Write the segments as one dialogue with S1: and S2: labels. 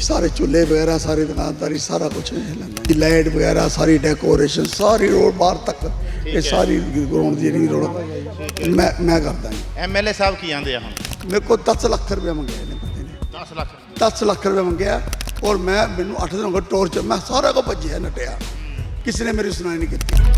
S1: ਸਾਰੇ ਚੁੱਲ੍ਹੇ ਵਗੈਰਾ ਸਾਰੀ ਦੁਕਾਨਦਾਰੀ ਸਾਰਾ ਕੁਝ ਇਹ ਲੈਂਦਾ। ਲਾਈਟ ਵਗੈਰਾ ਸਾਰੀ ਡੈਕੋਰੇਸ਼ਨ ਸਾਰੀ ਰੋਡ ਬਾਹਰ ਤੱਕ ਇਹ ਸਾਰੀ ਗਰਾਊਂਡ ਦੀ ਜਿਹੜੀ ਰੋਡ ਮੈਂ ਮੈਂ ਕਰਦਾ
S2: ਐਮਐਲਏ ਸਾਹਿਬ ਕੀ ਆਂਦੇ ਆ ਹੁਣ?
S1: ਮੇਰੇ ਕੋਲ 10 ਲੱਖ ਰੁਪਏ ਮੰਗਿਆ ਨੇ ਬੰਦੇ ਨੇ।
S2: 10 ਲੱਖ
S1: 10 ਲੱਖ ਰੁਪਏ ਮੰਗਿਆ ਔਰ ਮੈਂ ਮੈਨੂੰ 8 ਦਿਨ ਹੋ ਗਏ ਟੋਰਚਰ ਮੈਂ ਸਾਰਾ ਕੋ ਭੱਜਿਆ ਨਟਿਆ। ਕਿਸੇ ਨੇ ਮੇਰੀ ਸੁਣਾਈ ਨਹੀਂ ਕੀਤੀ।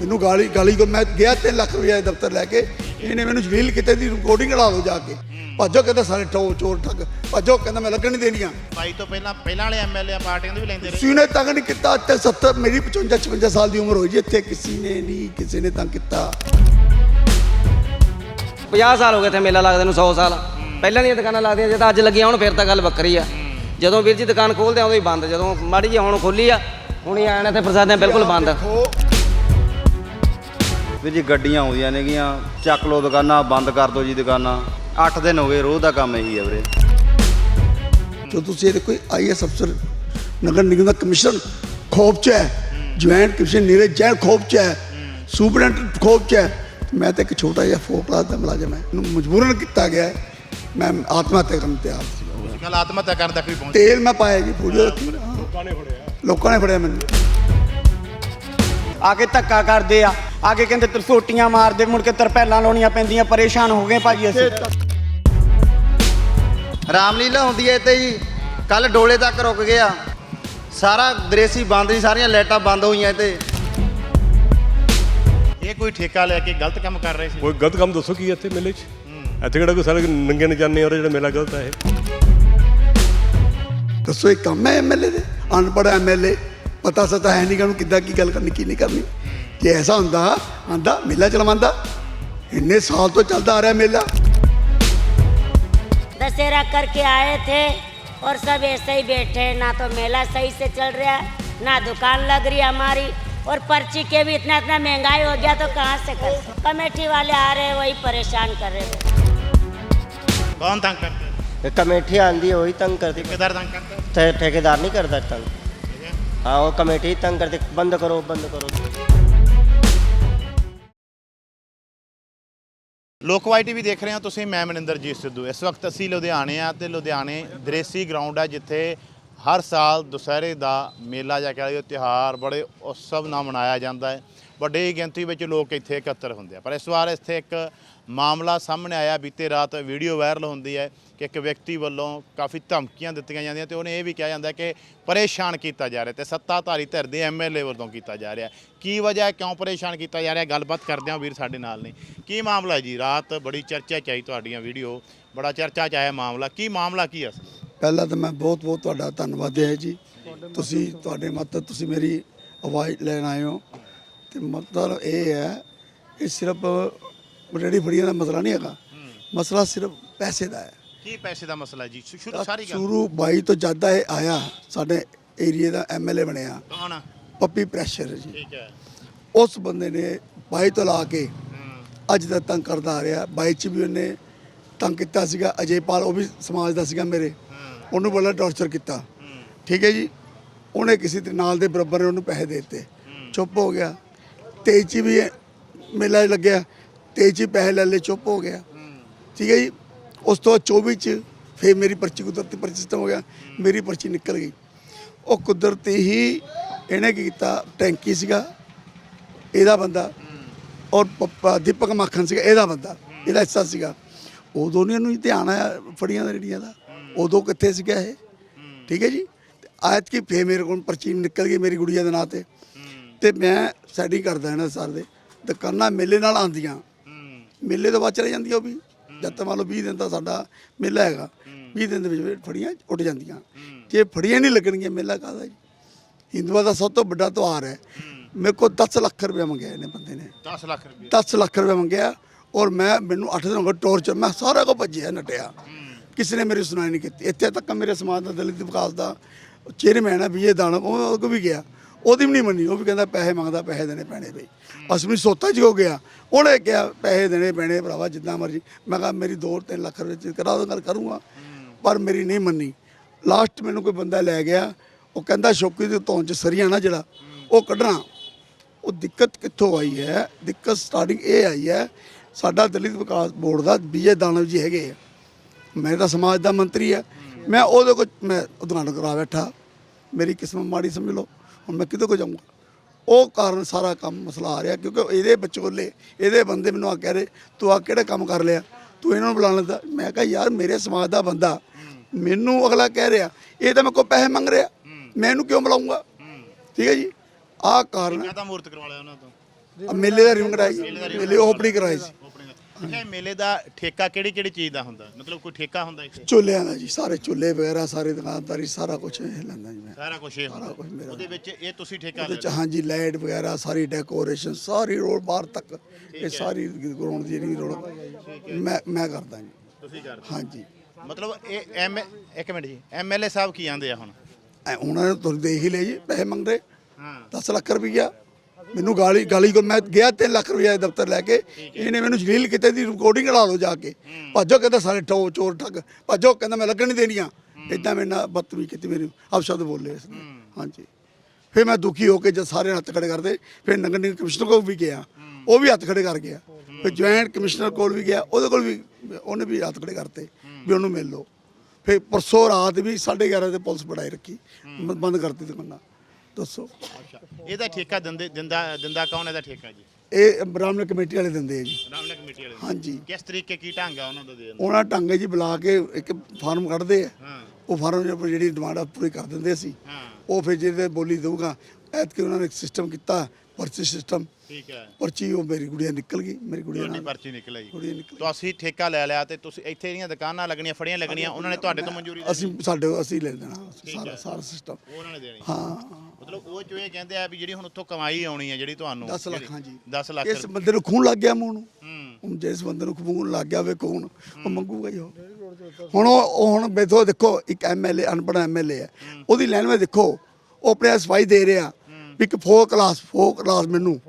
S1: ਮੈਨੂੰ ਗਾਲੀ ਗਾਲੀ ਕੋ ਮੈਂ ਗਿਆ 3 ਲੱਖ ਰੁਪਏ ਦੇ ਦਫ਼ਤਰ ਲੈ ਕੇ। ਇਹਨੇ ਮੈਨੂੰ ਜਲੀਲ ਕਿਤੇ ਦੀ ਰਿਕਾਰਡਿੰਗ ਕਢਾ ਦਿਓ ਜਾ ਕੇ। ਭੱਜੋ ਕਹਿੰਦਾ ਸਾਰੇ ਟੋ ਚੋਰ ਠੱਗ। ਭੱਜੋ ਕਹਿੰਦਾ ਮੈਂ ਲੱਗਣ ਨਹੀਂ ਦੇਣੀਆਂ।
S2: ਬਾਈ ਤੋਂ ਪਹਿਲਾਂ ਪਹਿਲਾਂ ਵਾਲੇ ਐਮਐਲਏ ਪਾਰਟੀਆਂ ਦੇ ਵੀ ਲੈਂਦੇ ਰਹੇ।
S1: ਕਿਸੇ ਨੇ ਤੰਗ ਨਹੀਂ ਕੀਤਾ ਅੱਜ ਤੱਕ 70 ਮੇਰੀ 55 56 ਸਾਲ ਦੀ ਉਮਰ ਹੋਈ ਜੀ ਇੱਥੇ। ਕਿਸੇ ਨੇ ਨਹੀਂ ਕਿਸੇ ਨੇ ਤੰਗ ਕੀਤਾ।
S3: 50 ਸਾਲ ਹੋ ਗਏ ਤੇ ਮੇਲਾ ਲੱਗਦੇ ਨੂੰ 100 ਸਾਲ। ਪਹਿਲਾਂ ਦੀਆਂ ਦੁਕਾਨਾਂ ਲੱਗਦੀਆਂ ਜੇ ਤਾਂ ਅੱਜ ਲੱਗੀਆਂ ਹੁਣ ਫਿਰ ਤਾਂ ਗੱਲ ਵੱਖਰੀ ਆ। ਜਦੋਂ ਵੀਰ ਜੀ ਦੁਕਾਨ ਖੋਲਦੇ ਆ ਉਦੋਂ ਹੀ ਬੰਦ। ਜਦੋਂ ਮਾੜੀ ਜਿਹੀ ਹੁਣ ਖੋਲੀ ਆ ਹੁਣ ਹੀ ਆਣਾ ਤੇ ਪ੍ਰਸਾਦਾਂ ਬਿਲਕੁਲ ਬੰਦ।
S4: ਵੀ ਜੀ ਗੱਡੀਆਂ ਆਉਂਦੀਆਂ ਨੇਗੀਆਂ ਚੱਕ ਲੋ ਦੁਕਾਨਾਂ ਬੰਦ ਕਰ ਦਿਓ ਜੀ ਦੁਕਾਨਾਂ। 8 ਦਿਨ ਹੋ ਗਏ ਰੋਜ਼ ਦਾ ਕੰਮ ਇਹੀ ਆ ਵੀਰੇ।
S1: ਜੋ ਤੁਸੀਂ ਇਹਦੇ ਕੋਈ ਆਈਐਸ ਅਫਸਰ ਨਗਰ ਨਿਗਮ ਦਾ ਕਮਿਸ਼ਨ ਖੋਪ ਚ ਹੈ ਜੁਆਇੰਟ ਕਮਿਸ਼ਨ ਨੀਰਜ ਜੈਨ ਖੋਪ ਚ ਹੈ ਸੁਪਰਡੈਂਟ ਖੋਪ ਚ ਹੈ ਮੈਂ ਤਾਂ ਇੱਕ ਛੋਟਾ ਜਿਹਾ ਕਲਾਸ ਦਾ ਮੁਲਾਜ਼ਮ ਹੈ। ਮੈਨੂੰ ਮਜਬੂਰਨ ਕੀਤਾ ਗਿਆ ਹੈ। ਮੈਂ ਆਤਮ ਹੱਤਿਆ ਕਰਨ ਤੇ ਤਿਆਰ ਸੀ।
S2: ਕੱਲ ਆਤਮ ਹੱਤਿਆ ਕਰਨ ਤੱਕ ਵੀ ਪਹੁੰਚ।
S1: ਤੇਲ ਮੈਂ ਪਾਇਆ ਜੀ ਪੂਰੀ ਲੋਕਾਂ ਨੇ ਫੜਿਆ। ਲੋਕਾਂ ਨੇ ਫੜਿਆ ਮੈਨੂੰ।
S5: ਆ ਕੇ ਧੱਕਾ ਕਰਦੇ ਆ। ਆ ਕੇ ਕਹਿੰਦੇ ਤਰਸੋਟੀਆਂ ਮਾਰਦੇ ਮੁੜ ਕੇ ਤਰਪੈਲਾਂ ਲਾਉਣੀਆਂ ਪੈਂਦੀਆਂ ਪਰੇਸ਼ਾਨ ਹੋ ਗਏ ਭਾਜੀ ਅਸੀਂ।
S4: ਰਾਮਲੀਲਾ ਹੁੰਦੀ ਹੈ ਇੱਥੇ ਜੀ ਕੱਲ ਡੋਲੇ ਤੱਕ ਰੁਕ ਗਿਆ। ਸਾਰਾ ਦ੍ਰੇਸੀ ਬੰਦ ਸੀ ਸਾਰੀਆਂ ਲਾਈਟਾਂ ਬੰਦ ਹੋਈਆਂ ਇੱਥੇ।
S2: ਇਹ ਕੋਈ ਠੇਕਾ ਲੈ ਕੇ ਗਲਤ ਕੰਮ ਕਰ ਰਹੇ ਸੀ?
S6: ਕੋਈ ਗਲਤ ਕੰਮ ਦੱਸੋ ਕੀ ਹੈ ਇੱਥੇ ਮੇਲੇ 'ਚ? ਇੱਥੇ ਕਿਹੜਾ ਕੋਈ ਸਾਰੇ ਨੰਗੇ ਨਜਾਨੇ ਔਰ ਜਿਹੜਾ ਮੇਲਾ ਗਲਤ ਹੈ ਇਹ?
S1: ਦੱਸੋ ਇਹ ਕੰਮ ਹੈ ਐਮਐਲਏ ਦੇ? ਅਨਪੜ੍ਹ ਐਮਐਲਏ ਪਤਾ ਸਤਾ ਹੈ ਨਹੀਂ ਕਿ ਉਹਨੂੰ ਕਿੱਦਾਂ ਕੀ ਗੱਲ ਕਰਨੀ ਕੀ ਨਹੀਂ ਕਰਨੀ ਜੇ ਐਸਾ ਹੁੰਦਾ ਆਂਦਾ ਮੇਲਾ ਚਲਵਾਉਂਦਾ ਇੰਨੇ ਸਾਲ ਤੋਂ ਚੱਲਦਾ ਆ ਰਿਹਾ ਮੇਲਾ
S7: दशहरा करके आए थे और सब ऐसे ही बैठे हैं। ना तो मेला सही से चल रहा है ना दुकान लग रही है हमारी और पर्ची के भी इतना इतना महंगाई हो गया तो कहाँ से कर कमेटी वाले आ रहे हैं वही परेशान कर रहे थे
S2: ਕੌਣ ਤੰਗ ਕਰਦਾ
S8: कमेटी आंदी है वही तंग करती
S2: ਠੇਕੇਦਾਰ ਤੰਗ ਕਰਦਾ
S8: ठे- ठेकेदार नहीं करता तंग ਆਓ ਕਮੇਟੀ ਤੰਗ ਕਰਦੇ ਬੰਦ ਕਰੋ ਬੰਦ ਕਰੋ।
S2: ਲੋਕਵਾਈ ਟੀਵੀ ਦੇਖ ਰਹੇ ਹੋ ਤੁਸੀਂ, ਮੈਂ ਮਨਿੰਦਰਜੀਤ ਸਿੱਧੂ। ਇਸ ਵਕਤ ਅਸੀਂ ਲੁਧਿਆਣੇ ਆ ਤੇ ਲੁਧਿਆਣੇ ਦ੍ਰੇਸੀ ਗਰਾਊਂਡ ਆ, ਜਿੱਥੇ ਹਰ ਸਾਲ ਦੁਸਹਿਰੇ ਦਾ ਮੇਲਾ ਜਾਂ ਕਹਿ ਲਈਏ ਤਿਹਾਰ ਬੜੇ ਉਤਸਵ ਨਾਲ ਮਨਾਇਆ ਜਾਂਦਾ ਹੈ। ਵੱਡੀ ਗਿਣਤੀ ਵਿੱਚ ਲੋਕ ਇੱਥੇ ਇਕੱਤਰ ਹੁੰਦੇ ਆ। ਪਰ ਇਸ ਵਾਰ ਇੱਥੇ ਇੱਕ ਮਾਮਲਾ ਸਾਹਮਣੇ ਆਇਆ, ਬੀਤੇ ਰਾਤ ਵੀਡੀਓ ਵਾਇਰਲ ਹੁੰਦੀ ਹੈ ਕਿ ਇੱਕ ਵਿਅਕਤੀ ਵੱਲੋਂ ਕਾਫੀ ਧਮਕੀਆਂ ਦਿੱਤੀਆਂ ਜਾਂਦੀਆਂ ਤੇ ਉਹਨੇ ਇਹ ਵੀ ਕਿਹਾ ਜਾਂਦਾ ਕਿ ਪਰੇਸ਼ਾਨ ਕੀਤਾ ਜਾ ਰਿਹਾ ਤੇ ਸੱਤਾਧਾਰੀ ਧਿਰ ਦੇ ਐਮਐਲਏ ਵੱਲੋਂ ਕੀਤਾ ਜਾ ਰਿਹਾ। ਕੀ ਵਜ੍ਹਾ ਹੈ? ਕਿਉਂ ਪਰੇਸ਼ਾਨ ਕੀਤਾ ਜਾ ਰਿਹਾ? ਗੱਲਬਾਤ ਕਰਦੇ ਹਾਂ ਵੀਰ ਸਾਡੇ ਨਾਲ ਨੇ। ਕੀ ਮਾਮਲਾ ਹੈ ਜੀ? ਰਾਤ ਬੜੀ ਚਰਚਾ ਚ ਆਈ ਤੁਹਾਡੀਆਂ ਵੀਡੀਓ, ਬੜਾ ਚਰਚਾ ਚ ਆਇਆ ਮਾਮਲਾ। ਕੀ ਮਾਮਲਾ ਕੀ ਹੈ
S1: ਪਹਿਲਾਂ ਤਾਂ ਮੈਂ ਬਹੁਤ ਬਹੁਤ ਤੁਹਾਡਾ ਧੰਨਵਾਦ ਹੈ ਜੀ। ਤੁਸੀਂ ਤੁਹਾਡੇ ਮਤਲਬ ਤੁਸੀਂ ਮੇਰੀ ਆਵਾਜ਼ ਲੈਣ ਆਏ ਹੋ। ਤੇ ਮਤਲਬ ਇਹ ਹੈ ਕਿ ਸਿਰਫ ਰੇੜੀ ਫੜੀਆਂ ਦਾ ਮਸਲਾ ਨਹੀਂ ਹੈਗਾ। ਮਸਲਾ ਸਿਰਫ ਪੈਸੇ ਦਾ ਹੈ।
S2: ਕੀ ਪੈਸੇ ਦਾ ਮਸਲਾ ਹੈ ਜੀ? ਸ਼ੁ- ਸ਼ੁਰੂ ਸਾਰੀ ਗੱਲ।
S1: ਸ਼ੁਰੂ 22 ਤੋਂ ਜਦ ਦਾ ਇਹ ਆਇਆ ਸਾਡੇ ਏਰੀਏ ਦਾ ਐਮਐਲਏ ਬਣਿਆ।
S2: ਕੌਣ ਆ?
S1: ਪੱਪੀ ਪ੍ਰੈਸ਼ਰ ਜੀ।
S2: ਠੀਕ ਹੈ।
S1: ਉਸ ਬੰਦੇ ਨੇ 22 ਤੋਂ ਲਾ ਕੇ ਅੱਜ ਤੱਕ ਤੰਗ ਕਰਦਾ ਆ ਰਿਹਾ। 22 ਚ ਵੀ ਉਹਨੇ ਤੰਗ ਕੀਤਾ ਸੀਗਾ। ਅਜੇਪਾਲ ਉਹ ਵੀ ਸਮਾਜ ਦਾ ਸੀਗਾ ਮੇਰੇ। ਉਹਨੂੰ ਬੜਾ ਟੌਰਚਰ ਕੀਤਾ। ਠੀਕ ਹੈ ਜੀ? ਉਹਨੇ ਕਿਸੇ ਦੇ ਨਾਲ ਦੇ ਬਰਾਬਰ ਉਹਨੂੰ ਪੈਸੇ ਦੇ ਦਿੱਤੇ। ਚੁੱਪ ਹੋ ਗਿਆ। 23 ਚ ਵੀ ਮੇਲਾ ਲੱਗਿਆ। 23 ਚ ਪੈਸੇ ਲੈ ਲਏ, ਚੁੱਪ ਹੋ ਗਿਆ। ਠੀਕ ਹੈ ਜੀ? ਉਸ ਤੋਂ ਬਾਅਦ 24 ਚ ਫੇਰ ਮੇਰੀ ਪਰਚੀ ਕੁਦਰਤੀ ਪਰਚੀ ਸਿਸਟਮ ਹੋ ਗਿਆ। ਮੇਰੀ ਪਰਚੀ ਨਿਕਲ ਗਈ। ਉਹ ਕੁਦਰਤੀ ਹੀ ਇਹਨੇ ਕੀ ਕੀਤਾ? ਟੈਂਕੀ ਸੀਗਾ। ਇਹਦਾ ਬੰਦਾ। ਔਰ ਪੱਪਾ ਦੀਪਕ ਮੱਖਣ ਸੀਗਾ, ਇਹਦਾ ਬੰਦਾ। ਇਹਦਾ ਹਿੱਸਾ ਸੀਗਾ। ਉਹ ਉਦੋਂ ਨੂੰ ਹੀ ਧਿਆਨ ਆਇਆ ਫੜੀਆਂ ਦੇ, ਰੇੜੀਆਂ ਦਾ। ਉਦੋਂ ਕਿੱਥੇ ਸੀਗਾ ਇਹ? ਠੀਕ ਹੈ ਜੀ? ਤੇ ਆਇਤ ਕੀ ਫੇ ਮੇਰੇ ਕੋਲ ਪਰਚੀ ਨਿਕਲ ਗਈ ਮੇਰੀ ਗੁੜੀਆ ਦੇ ਨਾਂ ਤੇ। ਤੇ ਮੈਂ ਸੈਟਿੰਗ ਕਰਦਾ ਇਹਨਾਂ ਸਰ ਦੇ। ਦੁਕਾਨਾਂ ਮੇਲੇ ਨਾਲ ਆਂਦੀਆਂ ਮੇਲੇ ਤੋਂ ਬਾਅਦ ਚਲੇ ਜਾਂਦੀਆਂ ਉਹ ਵੀ। ਜਦ ਤੱਕ ਮੰਨ ਲਓ 20 ਦਿਨ ਦਾ ਸਾਡਾ ਮੇਲਾ ਹੈਗਾ। 20 ਦਿਨ ਦੇ ਵਿੱਚ ਵਿੱਚ ਫੜੀਆਂ ਉੱਡ ਜਾਂਦੀਆਂ। ਜੇ ਫੜੀਆਂ ਨਹੀਂ ਲੱਗਣਗੀਆਂ ਮੇਲਾ ਕਾਹਦਾ ਜੀ? ਹਿੰਦੂਆਂ ਦਾ ਸਭ ਤੋਂ ਵੱਡਾ ਤਿਉਹਾਰ ਹੈ। ਮੇਰੇ ਕੋਲ 10 ਲੱਖ ਰੁਪਏ ਮੰਗਿਆ ਇਹਨੇ ਬੰਦੇ ਨੇ।
S2: 10 ਲੱਖ ਰੁਪਏ
S1: 10 ਲੱਖ ਰੁਪਏ ਮੰਗਿਆ ਔਰ ਮੈਂ ਮੈਨੂੰ 8 ਦਿਨ ਹੋ ਗਏ ਟੌਰਚਰ ਮੈਂ ਸਾਰਾ ਕੋ ਭੱਜਿਆ ਨਟਿਆ। ਕਿਸੇ ਨੇ ਮੇਰੀ ਸੁਣਾਈ ਨਹੀਂ ਕੀਤੀ। ਇੱਥੇ ਤੱਕ ਮੇਰੇ ਸਮਾਜ ਦਾ ਦਲਿਤ ਵਿਕਾਸ ਦਾ ਚੇਅਰਮੈਨ ਹੈ ਵਿਜੇ ਦਾਣਾ ਉਹ ਉਹ ਕੋ ਵੀ ਗਿਆ। ਉਹਦੀ ਵੀ ਨਹੀਂ ਮੰਨੀ, ਉਹ ਵੀ ਕਹਿੰਦਾ ਪੈਸੇ ਮੰਗਦਾ, ਪੈਸੇ ਦੇਣੇ ਪੈਣੇ ਬਈ। ਅਸਮੀ ਸੋਤਾ ਚ ਹੋ ਗਿਆ। ਉਹਨੇ ਕਿਹਾ, ਪੈਸੇ ਦੇਣੇ ਪੈਣੇ ਭਰਾਵਾ, ਜਿੱਦਾਂ ਮਰਜ਼ੀ। ਮੈਂ ਕਿਹਾ, ਮੇਰੀ 2-3 ਲੱਖ ਰੁਪਏ ਚ ਕਰਾ ਦੋ ਗੱਲ ਕਰੂੰਗਾ। ਪਰ ਮੇਰੀ ਨਹੀਂ ਮੰਨੀ। ਲਾਸਟ ਮੈਨੂੰ ਕੋਈ ਬੰਦਾ ਲੈ ਗਿਆ, ਉਹ ਕਹਿੰਦਾ, ਸ਼ੌਕੀ ਦੇ ਧੌਣ ਚ ਸਰੀਆ ਨਾ ਜਿਹੜਾ, ਉਹ ਕੱਢਣਾ। ਉਹ ਦਿੱਕਤ ਕਿੱਥੋਂ ਆਈ ਹੈ? ਦਿੱਕਤ ਸਟਾਰਟਿੰਗ ਇਹ ਆਈ ਹੈ, ਸਾਡਾ ਦਲਿਤ ਵਿਕਾਸ ਬੋਰਡ ਦਾ ਵਿਜੇ ਦਾਨਵ ਜੀ ਹੈਗੇ ਆ। ਮੈਂ ਤਾਂ ਸਮਾਜ ਦਾ ਮੰਤਰੀ ਆ। ਮੈਂ ਉਹਦੇ ਕੋਲ, ਮੈਂ ਉਦਘਾਟਨ ਕਰਾ ਬੈਠਾ। ਮੇਰੀ ਕਿਸਮਤ ਮਾੜੀ ਸਮਝ ਲਓ। ਹੁਣ ਮੈਂ ਕਿਹਦੇ ਕੋਲ ਜਾਊਂਗਾ? ਉਹ ਕਾਰਨ ਸਾਰਾ ਕੰਮ ਮਸਲਾ ਆ ਰਿਹਾ ਕਿਉਂਕਿ ਇਹਦੇ ਵਿਚੋਲੇ ਇਹਦੇ ਬੰਦੇ ਮੈਨੂੰ ਆ ਕਹਿ ਰਹੇ ਤੂੰ ਆ ਕਿਹੜਾ ਕੰਮ ਕਰ ਲਿਆ? ਤੂੰ ਇਹਨਾਂ ਨੂੰ ਬੁਲਾ ਲੈਂਦਾ। ਮੈਂ ਕਿਹਾ ਯਾਰ ਮੇਰੇ ਸਮਾਜ ਦਾ ਬੰਦਾ। ਮੈਨੂੰ ਅਗਲਾ ਕਹਿ ਰਿਹਾ ਇਹ ਤਾਂ ਮੇਰੇ ਕੋਲ ਪੈਸੇ ਮੰਗ ਰਿਹਾ। ਮੈਂ ਇਹਨੂੰ ਕਿਉਂ ਬੁਲਾਉਂਗਾ ਠੀਕ ਹੈ ਜੀ? ਆਹ ਕਾਰਨ
S2: ਮੈਂ ਤਾਂ ਮੂਰਤ ਕਰਵਾ ਲਿਆ ਉਹਨਾਂ ਤੋਂ?
S1: ਮੇਲੇ ਦਾ ਰਿੰਗ ਕਰਾਈ ਮੇਲੇ ਓਪਨਿੰਗ ਕਰਾਈ ਸੀ।
S2: ਇਹ ਮੇਲੇ ਦਾ ਠੇਕਾ ਕਿਹੜੀ ਕਿਹੜੀ ਚੀਜ਼ ਦਾ ਹੁੰਦਾ? ਮਤਲਬ ਕੋਈ ਠੇਕਾ ਹੁੰਦਾ ਇੱਥੇ?
S1: ਚੁੱਲ੍ਹਿਆਂ ਦਾ ਜੀ ਸਾਰੇ ਚੁੱਲ੍ਹੇ ਵਗੈਰਾ ਸਾਰੇ ਦੁਕਾਨਦਾਰੀ ਸਾਰਾ ਕੁਝ ਇਹ ਲੈਂਦਾ ਜੀ ਮੈਂ।
S2: ਸਾਰਾ ਕੁਝ ਇਹ ਹੁੰਦਾ।
S1: ਕੁਛ ਮੇਰਾ।
S2: ਉਹਦੇ ਵਿੱਚ ਇਹ ਤੁਸੀਂ ਠੇਕਾ
S1: ਉਹਦੇ ਚ ਹਾਂਜੀ ਲਾਈਟ ਵਗੈਰਾ ਸਾਰੀ ਡੈਕੋਰੇਸ਼ਨ ਸਾਰੀ ਰੋਡ ਬਾਹਰ ਤੱਕ ਇਹ ਸਾਰੀ ਗਰਾਊਂਡ ਦੀ ਜਿਹੜੀ ਰੋਡ ਮੈਂ ਮੈਂ ਕਰਦਾ ਜੀ।
S2: ਤੁਸੀਂ ਕਰਦੇ
S1: ਹਾਂਜੀ।
S2: ਮਤਲਬ ਇਹ ਐਮ ਇੱਕ ਮਿੰਟ ਜੀ ਐਮਐਲਏ ਸਾਹਿਬ ਕੀ ਆਂਦੇ ਆ ਹੁਣ?
S1: ਐ ਉਹਨਾਂ ਨੇ ਤੁਸੀਂ ਦੇਖ ਹੀ ਲਿਆ ਜੀ ਪੈਸੇ ਮੰਗਦੇ।
S2: ਹਾਂ।
S1: 10 ਲੱਖ ਰੁਪਈਆ। ਮੈਨੂੰ ਗਾਲੀ ਗਾਲੀ ਕੋ ਮੈਂ ਗਿਆ 3 ਲੱਖ ਰੁਪਈਆ ਦਫ਼ਤਰ ਲੈ ਕੇ। ਇਹਨੇ ਮੈਨੂੰ ਜਲੀਲ ਕਿਤੇ ਦੀ ਰਿਕਾਰਡਿੰਗ ਲਾ ਲਓ ਜਾ ਕੇ। ਭਾਜੋ ਕਹਿੰਦਾ ਸਾਰੇ ਠੋ ਚੋਰ ਠੱਗ। ਭਾਜੋ ਕਹਿੰਦਾ ਮੈਂ ਲੱਗਣ ਨਹੀਂ ਦੇਣੀਆਂ। ਇਦਾਂ ਮੇਰੇ ਨਾਲ ਬਦਤਮੀ ਕੀਤੀ ਮੇਰੇ। ਅਫਸ਼ਬਦ ਬੋਲੇ ਇਸਨੇ ਹਾਂਜੀ। ਫਿਰ ਮੈਂ ਦੁਖੀ ਹੋ ਕੇ ਜਦ ਸਾਰੇ ਹੱਥ ਖੜੇ ਕਰਦੇ, ਫਿਰ ਨਗਰ ਨਿਗਮ ਕਮਿਸ਼ਨਰ ਕੋਲ ਵੀ ਗਿਆ। ਉਹ ਵੀ ਹੱਥ ਖੜੇ ਕਰ ਗਿਆ। ਫਿਰ ਜੁਆਇੰਟ ਕਮਿਸ਼ਨਰ ਕੋਲ ਵੀ ਗਿਆ। ਉਹਦੇ ਕੋਲ ਵੀ ਉਹਨੇ ਵੀ ਹੱਥ ਖੜੇ ਕਰਤੇ ਵੀ ਉਹਨੂੰ ਮਿਲ ਲਓ। ਫਿਰ ਪਰਸੋਂ ਰਾਤ ਵੀ 11:30 ਤੇ ਪੁਲਿਸ ਬੜਾਈ ਰੱਖੀ। ਬ- ਬੰਦ ਕਰਤੀ ਦੁਕਾਨਾਂ। ਦੱਸੋ।
S2: ਇਹਦਾ ਠੇਕਾ ਦਿੰਦੇ ਦਿੰਦਾ ਦਿੰਦਾ ਕੌਣ ਇਹਦਾ ਠੇਕਾ ਜੀ?
S1: ਇਹ ਬ੍ਰਾਹਮਣ ਕਮੇਟੀ ਵਾਲੇ ਦਿੰਦੇ ਆ ਜੀ।
S2: ਰਾਮਲਾ ਕਮੇਟੀ ਵਾਲੇ
S1: ਹਾਂਜੀ।
S2: ਕਿਸ ਤਰੀਕੇ ਕੀ ਢੰਗ ਆ ਉਹਨਾਂ ਦਾ ਦਾ?
S1: ਉਹਨਾਂ ਢੰਗੇ ਜੀ ਬੁਲਾ ਕੇ ਇੱਕ ਫਾਰਮ ਕੱਢਦੇ ਆ।
S2: ਹਾਂ।
S1: ਉਹ ਫਾਰਮ ਜਿਹੜੀ ਡਿਮਾਂਡ ਆ ਪੂਰੀ ਕਰ ਦਿੰਦੇ ਸੀ।
S2: ਹਾਂ।
S1: ਉਹ ਫਿਰ ਜਿਹਦੇ ਬੋਲੀ ਦਊਗਾ ਐਤਕੀ ਉਹਨਾਂ ਨੇ ਇੱਕ ਸਿਸਟਮ ਕੀਤਾ ਪਰਚੀ ਸਿਸਟਮ
S2: ਠੀਕ ਹੈ।
S1: ਪਰਚੀ ਉਹ ਮੇਰੀ ਗੁੜੀਆ ਨਿਕਲ ਗਈ ਮੇਰੀ ਗੁੜੀਆ
S2: ਤੁਹਾਡੀ
S1: ਨਾਲ।
S2: ਪਰਚੀ ਨਿਕਲੇ ਜੀ
S1: ਗੁੜੀਆ ਨਿਕਲ
S2: ਤਾਂ ਅਸੀਂ ਠੇਕਾ ਲੈ ਲਿਆ ਤੇ ਤੁਸੀਂ ਇੱਥੇ ਜਿਹੜੀਆਂ ਦੁਕਾਨਾਂ ਲੱਗਣੀਆਂ ਫੜੀਆਂ ਲੱਗਣੀਆਂ ਉਹਨਾਂ ਨੇ ਤੁਹਾਡੇ ਤੋਂ ਮਨਜ਼ੂਰੀ ਦੇ
S1: ਅਸੀਂ ਸਾਡੇ ਅਸੀਂ ਲੈ ਲੈਣਾ ਸਾਰਾ ਸਾਰਾ ਸਿਸਟਮ
S2: ਉਹ ਉਹਨਾਂ ਨੇ ਦੇਣੀ।
S1: ਹਾਂ।
S2: ਮਤਲਬ ਉਹ ਜੋ ਇਹ ਕਹਿੰਦੇ ਆ ਵੀ ਜਿਹੜੀ ਹੁਣ ਉੱਥੋਂ ਕਮਾਈ ਆਉਣੀ ਹੈ ਜਿਹੜੀ ਤੁਹਾਨੂੰ
S1: 10 ਲੱਖ ਹਾਂਜੀ।
S2: 10 ਲੱਖ
S1: ਇਸ ਬੰਦੇ ਨੂੰ ਖੂਨ ਲੱਗ ਗਿਆ ਮੂੰਹ ਨੂੰ।
S2: ਹੂੰ।
S1: ਜਿਸ ਬੰਦੇ ਨੂੰ ਖੂਨ ਲੱਗ ਗਿਆ ਵੇ ਖੂਨ ਉਹ ਮੰਗੂਗਾ ਹੀ ਉਹ। ਹੁਣ ਉਹ ਹੁਣ ਬੇਥੋ ਦੇਖੋ ਇੱਕ ਐਮਐਲਏ ਅਨਪੜ੍ਹ ਐਮਐਲਏ ਹੈ। ਉਹਦੀ ਲਾਈਨ ਵਿੱਚ ਦੇਖੋ ਉਹ ਆਪਣੇ ਸਫ਼ਾਈ ਦੇ ਰਿਹਾ। ਵੀ ਇੱਕ 4 ਕਲਾਸ 4 ਕਲਾਸ ਮੈਨੂੰ।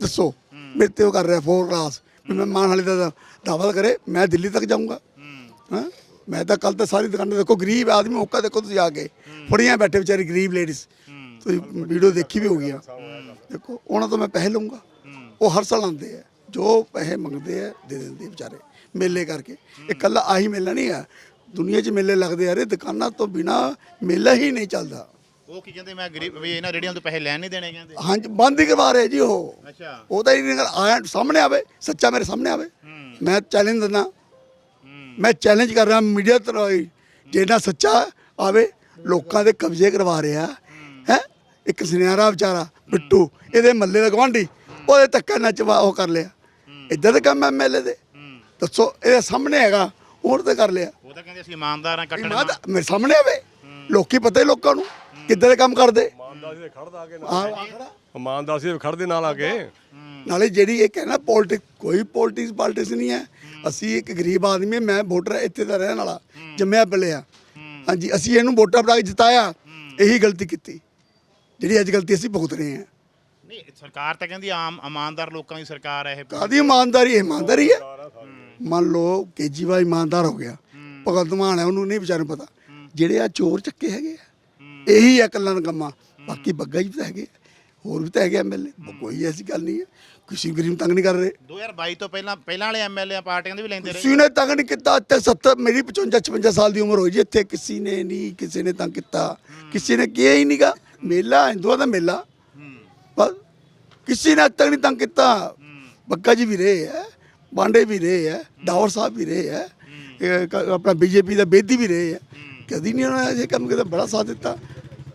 S1: ਦੱਸੋ, ਮੇਰੇ ਤੇ ਉਹ ਕਰ ਰਿਹਾ 4 ਕਲਾਸ ਵੀ ਮੈਂ ਮਾਨ ਵਾਲੇ ਦਾ ਦਾਅਵਾ ਕਰੇ, ਮੈਂ ਦਿੱਲੀ ਤੱਕ ਜਾਊਂਗਾ। ਹਾਂ? ਮੈਂ ਤਾਂ ਕੱਲ ਤਾਂ ਸਾਰੀ ਦੁਕਾਨਾਂ ਦੇਖੋ, ਗਰੀਬ ਆਦਮੀ ਮੌਕਾ ਦੇਖੋ ਤੁਸੀਂ ਆ ਕੇ। ਫੜੀਆਂ ਬੈਠੇ ਵਿਚਾਰੀ ਗਰੀਬ ਲੇਡੀਜ਼ ਤੁਸੀਂ ਵੀਡੀਓ ਦੇਖੀ ਵੀ ਹੋਗੀ ਆ। ਦੇਖੋ, ਉਹਨਾਂ ਤੋਂ ਮੈਂ ਪੈਸੇ ਲਊਂਗਾ। ਉਹ ਹਰ ਸਾਲ ਆਉਂਦੇ ਆ। ਜੋ ਪੈਸੇ ਮੰਗਦੇ ਆ, ਦੇ ਦਿੰਦੇ ਵਿਚਾਰੇ, ਮੇਲੇ ਕਰਕੇ। ਇਹ ਕੱਲਾ ਆਹੀ ਮੇਲਾ ਨਹੀਂ ਆ। ਦੁਨੀਆ 'ਚ ਮੇਲੇ ਲੱਗਦੇ ਆ। ਰੇ ਦੁਕਾਨਾਂ ਤੋਂ ਬਿਨਾ ਮੇਲਾ ਹੀ ਨਹੀਂ ਚੱਲਦਾ।
S2: ਉਹ ਕੀ ਕਹਿੰਦੇ ਮੈਂ ਗਰੀਬ ਵੀ ਇਹਨਾਂ ਰੇੜੀਆਂ ਤੋਂ ਪੈਸੇ ਲੈਣ ਨਹੀਂ ਦੇਣੇ ਕਹਿੰਦੇ।
S1: ਹਾਂਜੀ ਬੰਦ ਹੀ ਕਰਵਾ ਰਹੇ ਜੀ ਉਹ।
S2: ਅੱਛਾ।
S1: ਉਹ ਤਾਂ ਹੀ ਨਹੀਂ ਗੱਲ ਆਇਆ ਸਾਹਮਣੇ ਆਵੇ ਸੱਚਾ ਮੇਰੇ ਸਾਹਮਣੇ ਆਵੇ। ਮੈਂ ਚੈਲੰਜ ਦਿੰਦਾ। ਮੈਂ ਚੈਲੰਜ ਕਰ ਰਿਹਾ ਮੀਡੀਆ ਤਰਾਈ ਜਿਹੜਾ ਸੱਚਾ ਆਵੇ ਲੋਕਾਂ ਦੇ ਕਬਜ਼ੇ ਕਰਵਾ ਰਿਹਾ। ਹੈ। ਇੱਕ ਸੁਨਿਆਰਾ ਵਿਚਾਰਾ ਬਿੱਟੂ ਇਹਦੇ ਮੱਲੇ ਦਾ ਗਵਾਂਢੀ ਉਹਦੇ ਧੱਕਾ ਨੱਚਵਾ ਉਹ ਕਰ ਲਿਆ। ਇਦਾਂ ਦੇ ਕੰਮ ਐਮਐਲਏ ਦੇ। ਦੱਸੋ ਇਹਦੇ ਸਾਹਮਣੇ ਹੈਗਾ ਹੋਰ ਤੇ ਕਰ ਲਿਆ।
S2: ਉਹ ਤਾਂ ਕਹਿੰਦੇ ਅਸੀਂ ਇਮਾਨਦਾਰ ਆ ਕੱਟਣ
S1: ਮੇਰੇ ਸਾਹਮਣੇ ਆਵੇ। ਲੋਕੀ ਪਤਾ ਹੀ ਲੋਕਾਂ ਨੂੰ। ਕਿੱਦਾਂ ਦੇ ਕੰਮ ਕਰਦੇ?
S6: ਇਮਾਨਦਾਰੀ ਦੇ ਖੜਦਾ ਆ ਕੇ
S1: ਆਹ
S6: ਇਮਾਨਦਾਰੀ ਦੇ ਖੜਦੇ ਨਾਲ ਆ ਕੇ।
S1: ਨਾਲੇ ਜਿਹੜੀ ਇਹ ਕਹਿਣਾ ਪੋਲਿਟਿਕ ਕੋਈ ਪੋਲਿਟਿਕਸ ਪਾਲਿਟਿਕਸ ਨਹੀਂ ਹੈ। ਅਸੀਂ ਇੱਕ ਗਰੀਬ ਆਦਮੀ ਹਾਂ, ਮੈਂ ਵੋਟਰ ਇੱਥੇ ਦਾ ਰਹਿਣ ਵਾਲਾ ਜੰਮਿਆ ਪਲਿਆ ਹਾਂਜੀ ਅਸੀਂ ਇਹਨੂੰ ਵੋਟਾਂ ਪਾ ਕੇ ਜਿਤਾਇਆ ਇਹੀ ਗਲਤੀ ਕੀਤੀ। ਜਿਹੜੀ ਅੱਜ ਗਲਤੀ ਅਸੀਂ ਭੁਗਤ ਰਹੇ ਹਾਂ।
S2: ਨਹੀਂ ਸਰਕਾਰ ਤਾਂ ਕਹਿੰਦੀ ਆਮ ਇਮਾਨਦਾਰ ਲੋਕਾਂ ਦੀ ਸਰਕਾਰ ਹੈ ਇਹ।
S1: ਕਾਦੀ ਇਮਾਨਦਾਰੀ? ਇਹ ਇਮਾਨਦਾਰੀ ਹੈ। ਮੰਨ ਲਓ ਕੇਜੀਵਾਲ ਇਮਾਨਦਾਰ ਹੋ ਗਿਆ। ਭਗਤ ਮਾਨ ਹੈ ਉਹਨੂੰ ਨਹੀਂ ਵਿਚਾਰੇ ਨੂੰ ਪਤਾ। ਜਿਹੜੇ ਆ ਚੋਰ ਚੱਕੇ ਹੈਗੇ ਆ। ਇਹੀ ਆ ਕੱਲਾਂ ਕੰਮਾਂ ਬਾਕੀ ਬੱਗਾ ਵੀ ਤਾਂ ਹੈਗੇ ਹੋਰ ਵੀ ਤਾਂ ਹੈਗੇ ਐਮਐਲਏ ਕੋਈ ਐਸੀ ਗੱਲ ਨਹੀਂ ਹੈ ਕਿਸੇ ਗਰੀਬ ਤੰਗ ਨਹੀਂ ਕਰ ਰਹੇ।
S2: 2022 ਤੋਂ ਪਹਿਲਾਂ ਪਹਿਲਾਂ ਵਾਲੇ ਐਮਐਲਏ ਪਾਰਟੀਆਂ ਦੇ ਵੀ ਲੈਂਦੇ ਰਹੇ।
S1: ਕਿਸੇ ਨੇ ਤੰਗ ਨਹੀਂ ਕੀਤਾ ਇੱਥੇ 70 ਮੇਰੀ 55 56 ਸਾਲ ਦੀ ਉਮਰ ਹੋਈ ਜੀ। ਇੱਥੇ ਕਿਸੇ ਨੇ ਨਹੀਂ ਕਿਸੇ ਨੇ ਤੰਗ ਕੀਤਾ। ਕਿਸੇ ਨੇ ਕਿਹਾ ਹੀ ਨਹੀਂਗਾ। ਮੇਲਾ ਹਿੰਦੂਆਂ ਦਾ ਮੇਲਾ। ਬਸ ਕਿਸੇ ਨੇ ਅੱਜ ਤੱਕ ਨਹੀਂ ਤੰਗ ਕੀਤਾ। ਬੱਕਾ ਜੀ ਵੀ ਰਹੇ ਹੈ ਬਾਂਡੇ ਵੀ ਰਹੇ ਹੈ। ਡਾਵਰ ਸਾਹਿਬ ਵੀ ਰਹੇ ਹੈ। ਇਹ ਕ- ਆਪਣਾ ਬੀਜੇਪੀ ਦਾ ਬੇਦੀ ਵੀ ਰਹੇ ਹੈ। ਕਦੀ ਨਹੀਂ ਉਹਨਾਂ ਨੇ ਇਹ ਕੰਮ ਕੀਤਾ ਬੜਾ ਸਾਥ ਦਿੱਤਾ।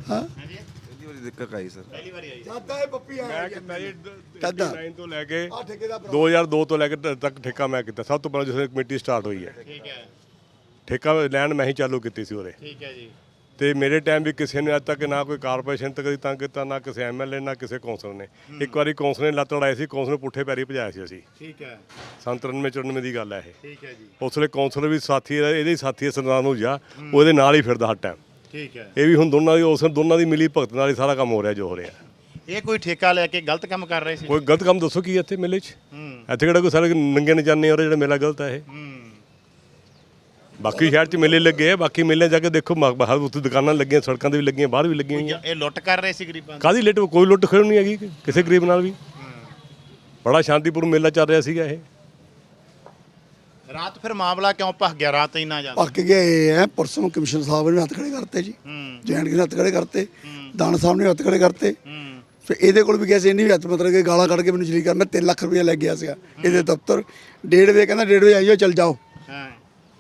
S1: ਹਾਂ?
S9: ਪਹਿਲੀ ਵਾਰੀ ਦਿੱਕਤ ਆਈ ਸਰ।
S2: ਪਹਿਲੀ ਵਾਰੀ ਆਈ।
S1: ਇਹ ਪੱਪੀ
S6: ਮੈਂ
S1: ਆਇਆ
S6: ਕੀਤਾ ਜੀ
S1: ਕਦ?
S6: 89 ਤੋਂ ਲੈ ਕੇ
S1: ਆ ਠੇਕੇ ਦਾ
S6: 2002 ਤੋਂ ਲੈ ਕੇ ਤ- ਤੱਕ ਠੇਕਾ ਮੈਂ ਕੀਤਾ। ਸਭ ਤੋਂ ਪਹਿਲਾਂ ਜਦੋਂ ਕਮੇਟੀ ਸਟਾਰਟ ਹੋਈ ਹੈ।
S2: ਠੀਕ ਹੈ।
S6: ਠੇਕਾ ਲੈਣ ਮੈਂ ਹੀ ਚਾਲੂ ਕੀਤੀ ਸੀ ਉਰੇ।
S2: ਠੀਕ ਹੈ ਜੀ।
S6: ਤੇ ਮੇਰੇ ਟਾਈਮ ਵੀ ਕਿਸੇ ਨੇ ਅੱਜ ਤੱਕ ਨਾ ਕੋਈ ਕਾਰਪੋਰੇਸ਼ਨ ਤੱਕ ਤੰਗ ਕੀਤਾ ਨਾ ਕਿਸੇ ਐਮਐਲਏ ਨਾ ਕਿਸੇ ਕੌਂਸਲ ਨੇ। ਇੱਕ ਵਾਰੀ ਕੌਂਸਲ ਨੇ ਲੱਤ ਅੜਾਈ ਸੀ ਕੌਂਸਲ ਨੂੰ ਪੁੱਠੇ ਪੈਰੀ ਭਜਾਇਆ ਸੀ ਅਸੀਂ।
S2: ਠੀਕ ਹੈ।
S6: ਸੰਨ 93 94 ਦੀ ਗੱਲ ਹੈ ਇਹ।
S2: ਠੀਕ ਹੈ ਜੀ।
S6: ਉਸ ਵੇਲੇ ਕੌਂਸਲ ਵੀ ਸਾਥੀ ਇਹਦਾ- ਇਹਦੇ ਹੀ ਸਾਥੀ ਹੈ ਸਰਦਾਰ ਨੂੰ ਜਾ ਉਹਦੇ ਨਾਲ ਹੀ ਫਿਰਦਾ ਹਰ ਟਾਈਮ
S2: ਠੀਕ ਹੈ।
S6: ਇਹ ਵੀ ਹੁਣ ਦੋਨਾਂ ਦੀ ਉਸ ਦੋਨਾਂ ਦੀ ਮਿਲੀ ਭਗਤ ਨਾਲ ਹੀ ਸਾਰਾ ਕੰਮ ਹੋ ਰਿਹਾ ਜੋ ਹੋ ਰਿਹਾ।
S2: ਇਹ ਕੋਈ ਠੇਕਾ ਲੈ ਕੇ ਗਲਤ ਕੰਮ ਕਰ ਰਹੇ ਸੀ?
S6: ਕੋਈ ਗਲਤ ਕੰਮ ਦੱਸੋ ਕੀ ਹੈ ਇੱਥੇ ਮੇਲੇ 'ਚ?
S2: ਹੂੰ।
S6: ਇੱਥੇ ਕਿਹੜਾ ਕੋਈ ਸਾਰੇ ਨੰਗੇ ਨਚਾਨੇ ਔਰ ਜਿਹੜਾ ਮੇਲਾ ਗਲਤ ਹੈ ਇਹ? ਬਾਕੀ ਸ਼ਹਿਰ 'ਚ ਮੇਲੇ ਲੱਗੇ ਆ ਬਾਕੀ ਮੇਲੇ ਜਾ ਕੇ ਦੇਖੋ ਬਾਹਰ ਉੱਥੇ ਦੁਕਾਨਾਂ ਲੱਗੀਆਂ ਸੜਕਾਂ ਤੇ ਵੀ ਲੱਗੀਆਂ ਬਾਹਰ ਵੀ ਲੱਗੀਆਂ ਹੋਈਆਂ।
S2: ਇਹ ਲੁੱਟ ਕਰ ਰਹੇ ਸੀ ਗਰੀਬਾਂ ਦੀ?
S6: ਕਾਦੀ ਲੁੱਟ? ਕੋਈ ਲੁੱਟ ਖੋਹ ਨਹੀਂ ਹੈਗੀ ਕਿਸੇ ਗਰੀਬ ਨਾਲ ਵੀ। ਬੜਾ ਸ਼ਾਂਤੀਪੂਰਨ ਮੇਲਾ ਚੱਲ ਰਿਹਾ ਸੀਗਾ ਇਹ।
S2: ਰਾਤ ਫਿਰ ਮਾਮਲਾ ਕਿਉਂ ਭਖ ਗਿਆ? ਰਾਤ ਇੰਨਾ ਜ਼ਿਆਦਾ?
S1: ਪੱਕ ਗਏ ਹੈ ਪਰਸੋਂ ਕਮਿਸ਼ਨ ਸਾਹਿਬ ਨੇ ਹੱਥ ਖੜੇ ਕਰਤੇ ਜੀ।
S2: ਹੂੰ।
S1: ਜੈਨ ਨੇ ਹੱਥ ਖੜੇ ਕਰਤੇ। ਦਾਨ ਸਾਹਿਬ ਨੇ ਹੱਥ ਖੜੇ ਕਰਤੇ।
S2: ਹੂੰ।
S1: ਫਿਰ ਇਹਦੇ ਕੋਲ ਵੀ ਗਿਆ ਸੀ ਇਹਨੇ ਹੱਥ ਮਤਲਬ ਕਿ ਗਾਲਾਂ ਕੱਢ ਕੇ ਮੈਨੂੰ ਜਲੀ ਕਰ ਮੈਂ 3 ਲੱਖ ਰੁਪਏ ਲੈ ਗਿਆ ਸੀਗਾ ਇਹਦੇ ਦਫ਼ਤਰ। ਡੇਢ ਵਜੇ ਕਹਿੰਦਾ ਡੇਢ ਵਜੇ ਆਈਓ ਚੱਲ ਜਾਓ।
S2: ਹਾਂ।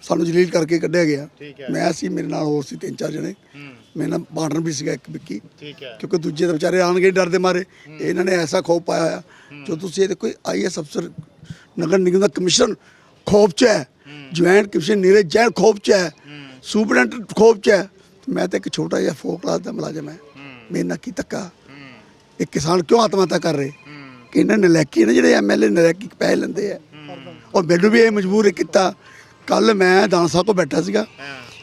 S1: ਸਾਨੂੰ ਜਲੀਲ ਕਰਕੇ ਕੱਢਿਆ ਗਿਆ।
S2: ਠੀਕ ਹੈ।
S1: ਮੈਂ ਸੀ ਮੇਰੇ ਨਾਲ ਹੋਰ ਸੀ ਤਿੰਨ ਚਾਰ ਜਣੇ।
S2: ਹੂੰ।
S1: ਮੇਰੇ ਨਾਲ ਪਾਰਟਨਰ ਵੀ ਸੀਗਾ ਇੱਕ ਵਿੱਕੀ।
S2: ਠੀਕ ਹੈ।
S1: ਕਿਉਂਕਿ ਦੂਜੇ ਤਾਂ ਵਿਚਾਰੇ ਆਣਗੇ ਹੀ ਡਰਦੇ ਮਾਰੇ। ਇਹਨਾਂ ਨੇ ਐਸਾ ਖੋਫ ਪਾਇਆ ਹੋਇਆ। ਜੋ ਤੁਸੀਂ ਇਹ ਦੇਖੋ ਆਈਐਸ ਅਫਸਰ ਨਗਰ ਨਿਗਮ ਦਾ ਕਮਿਸ਼ਨ ਖੋਫ ਹੈ। ਜੁਆਇੰਟ ਕਮਿਸ਼ਨ ਨੀਰਜ ਜੈਨ ਖੋਫ ਹੈ। ਸੁਪਰਡੈਂਟ ਖੋਫ ਹੈ। ਮੈਂ ਤਾਂ ਇੱਕ ਛੋਟਾ ਜਿਹਾ ਫੋਰ ਕਲਾਸ ਦਾ ਮੁਲਾਜ਼ਮ ਹੈ। ਮੇਰੇ ਨਾਲ ਕੀ ਧੱਕਾ। ਇਹ ਕਿਸਾਨ ਕਿਉਂ ਆਤਮ ਕਰ ਰਹੇ? ਕਿ ਇਹਨਾਂ ਨਲੈਕੀ ਨੇ ਜਿਹੜੇ ਐਮਐਲਏ ਨਲੈਕੀ ਪੈਸੇ ਲੈਂਦੇ ਆ। ਔਰ ਮੈਨੂੰ ਵੀ ਇਹ ਮਜਬੂਰ ਕੀਤਾ। ਕੱਲ ਮੈਂ ਦਾਨ ਸਾਹਿਬ ਕੋਲ ਬੈਠਾ ਸੀਗਾ।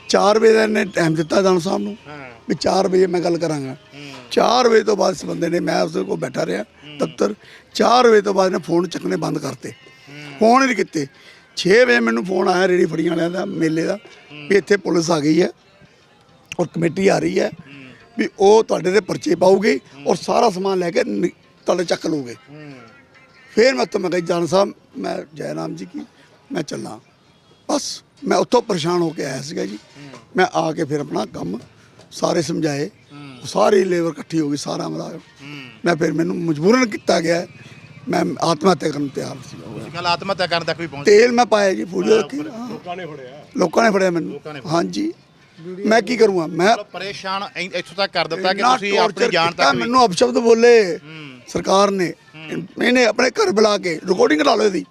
S1: 4 ਵਜੇ ਦਾ ਇਹਨੇ ਟਾਈਮ ਦਿੱਤਾ ਦਾਨ ਸਾਹਿਬ ਨੂੰ। ਵੀ 4 ਵਜੇ ਮੈਂ ਗੱਲ ਕਰਾਂਗਾ। 4 ਵਜੇ ਤੋਂ ਬਾਅਦ ਇਸ ਬੰਦੇ ਨੇ ਮੈਂ ਉਸ ਕੋਲ ਬੈਠਾ ਰਿਹਾ ਦਫ਼ਤਰ। 4 ਵਜੇ ਤੋਂ ਬਾਅਦ ਇਹਨੇ ਫੋਨ ਚੱਕਣੇ ਬੰਦ ਕਰਤੇ। ਫੋਨ ਨਹੀਂ ਕੀਤੇ। 6 ਵਜੇ ਮੈਨੂੰ ਫੋਨ ਆਇਆ ਰੇੜੀ ਫੜੀਆਂ ਵਾਲਿਆਂ ਦਾ, ਮੇਲੇ ਦਾ, ਵੀ ਇੱਥੇ ਪੁਲਿਸ ਆ ਗਈ ਹੈ ਔਰ ਕਮੇਟੀ ਆ ਰਹੀ ਹੈ ਵੀ ਉਹ ਤੁਹਾਡੇ ਤੇ ਪਰਚੇ ਪਾਉਗੇ ਔਰ ਸਾਰਾ ਸਮਾਨ ਲੈ ਕੇ ਨਿ- ਤੁਹਾਡੇ ਚੱਕ ਲੂਗੇ ਫਿਰ ਮੈਂ ਉੱਥੋਂ ਮੈਂ ਕਿਹਾ, ਜਾਨ ਸਾਹਿਬ, ਮੈਂ ਜੈ ਰਾਮ ਜੀ ਕੀ, ਮੈਂ ਚੱਲਾਂ। ਬਸ ਮੈਂ ਉੱਥੋਂ ਪਰੇਸ਼ਾਨ ਹੋ ਕੇ ਆਇਆ ਸੀਗਾ ਜੀ। ਮੈਂ ਆ ਕੇ ਫਿਰ ਆਪਣਾ ਕੰਮ ਸਾਰੇ ਸਮਝਾਏ। ਸਾਰੀ ਲੇਬਰ ਇਕੱਠੀ ਹੋ ਗਈ, ਸਾਰਾ ਮੁਲਾਜ਼ਮ। ਮੈਂ ਫਿਰ ਮੈਨੂੰ ਮਜਬੂਰਨ ਕੀਤਾ ਗਿਆ ਮੈਂ ਆਤਮ ਹੱਤਿਆ ਕਰਨ ਨੂੰ ਤਿਆਰ ਸੀ
S2: ਕੱਲ ਆਤਮ ਹੱਤਿਆ ਕਰਨ ਤੱਕ ਵੀ ਪਹੁੰਚ
S1: ਤੇਲ ਮੈਂ ਪਾਇਆ ਜੀ ਫੂਲੀਓ ਰੱਖੀ। ਹਾਂ। ਲੋਕਾਂ ਨੇ ਫੜਿਆ। ਮੈਨੂੰ। ਹਾਂਜੀ। ਮੈਂ ਕੀ ਕਰੂੰਗਾ? ਮੈਂ
S2: ਪਰੇਸ਼ਾਨ ਇ- ਇੱਥੋਂ ਤੱਕ ਕਰ ਦਿੱਤਾ ਕਿ
S1: ਇੰਨਾ
S2: ਤੁਸੀਂ ਆਪਣੀ
S1: torture
S2: ਜਾਨ
S1: ਕੀਤਾ,
S2: ਤੱਕ ਵੀ।
S1: ਮੈਨੂੰ ਅਪਸ਼ਬਦ ਬੋਲੇ ਸਰਕਾਰ ਨੇ। ਇਹਨੇ ਆਪਣੇ ਘਰ ਬੁਲਾ ਕੇ ਰਿਕਾਰਡਿੰਗ ਲਾ ਲਓ ਇਹਦੀ।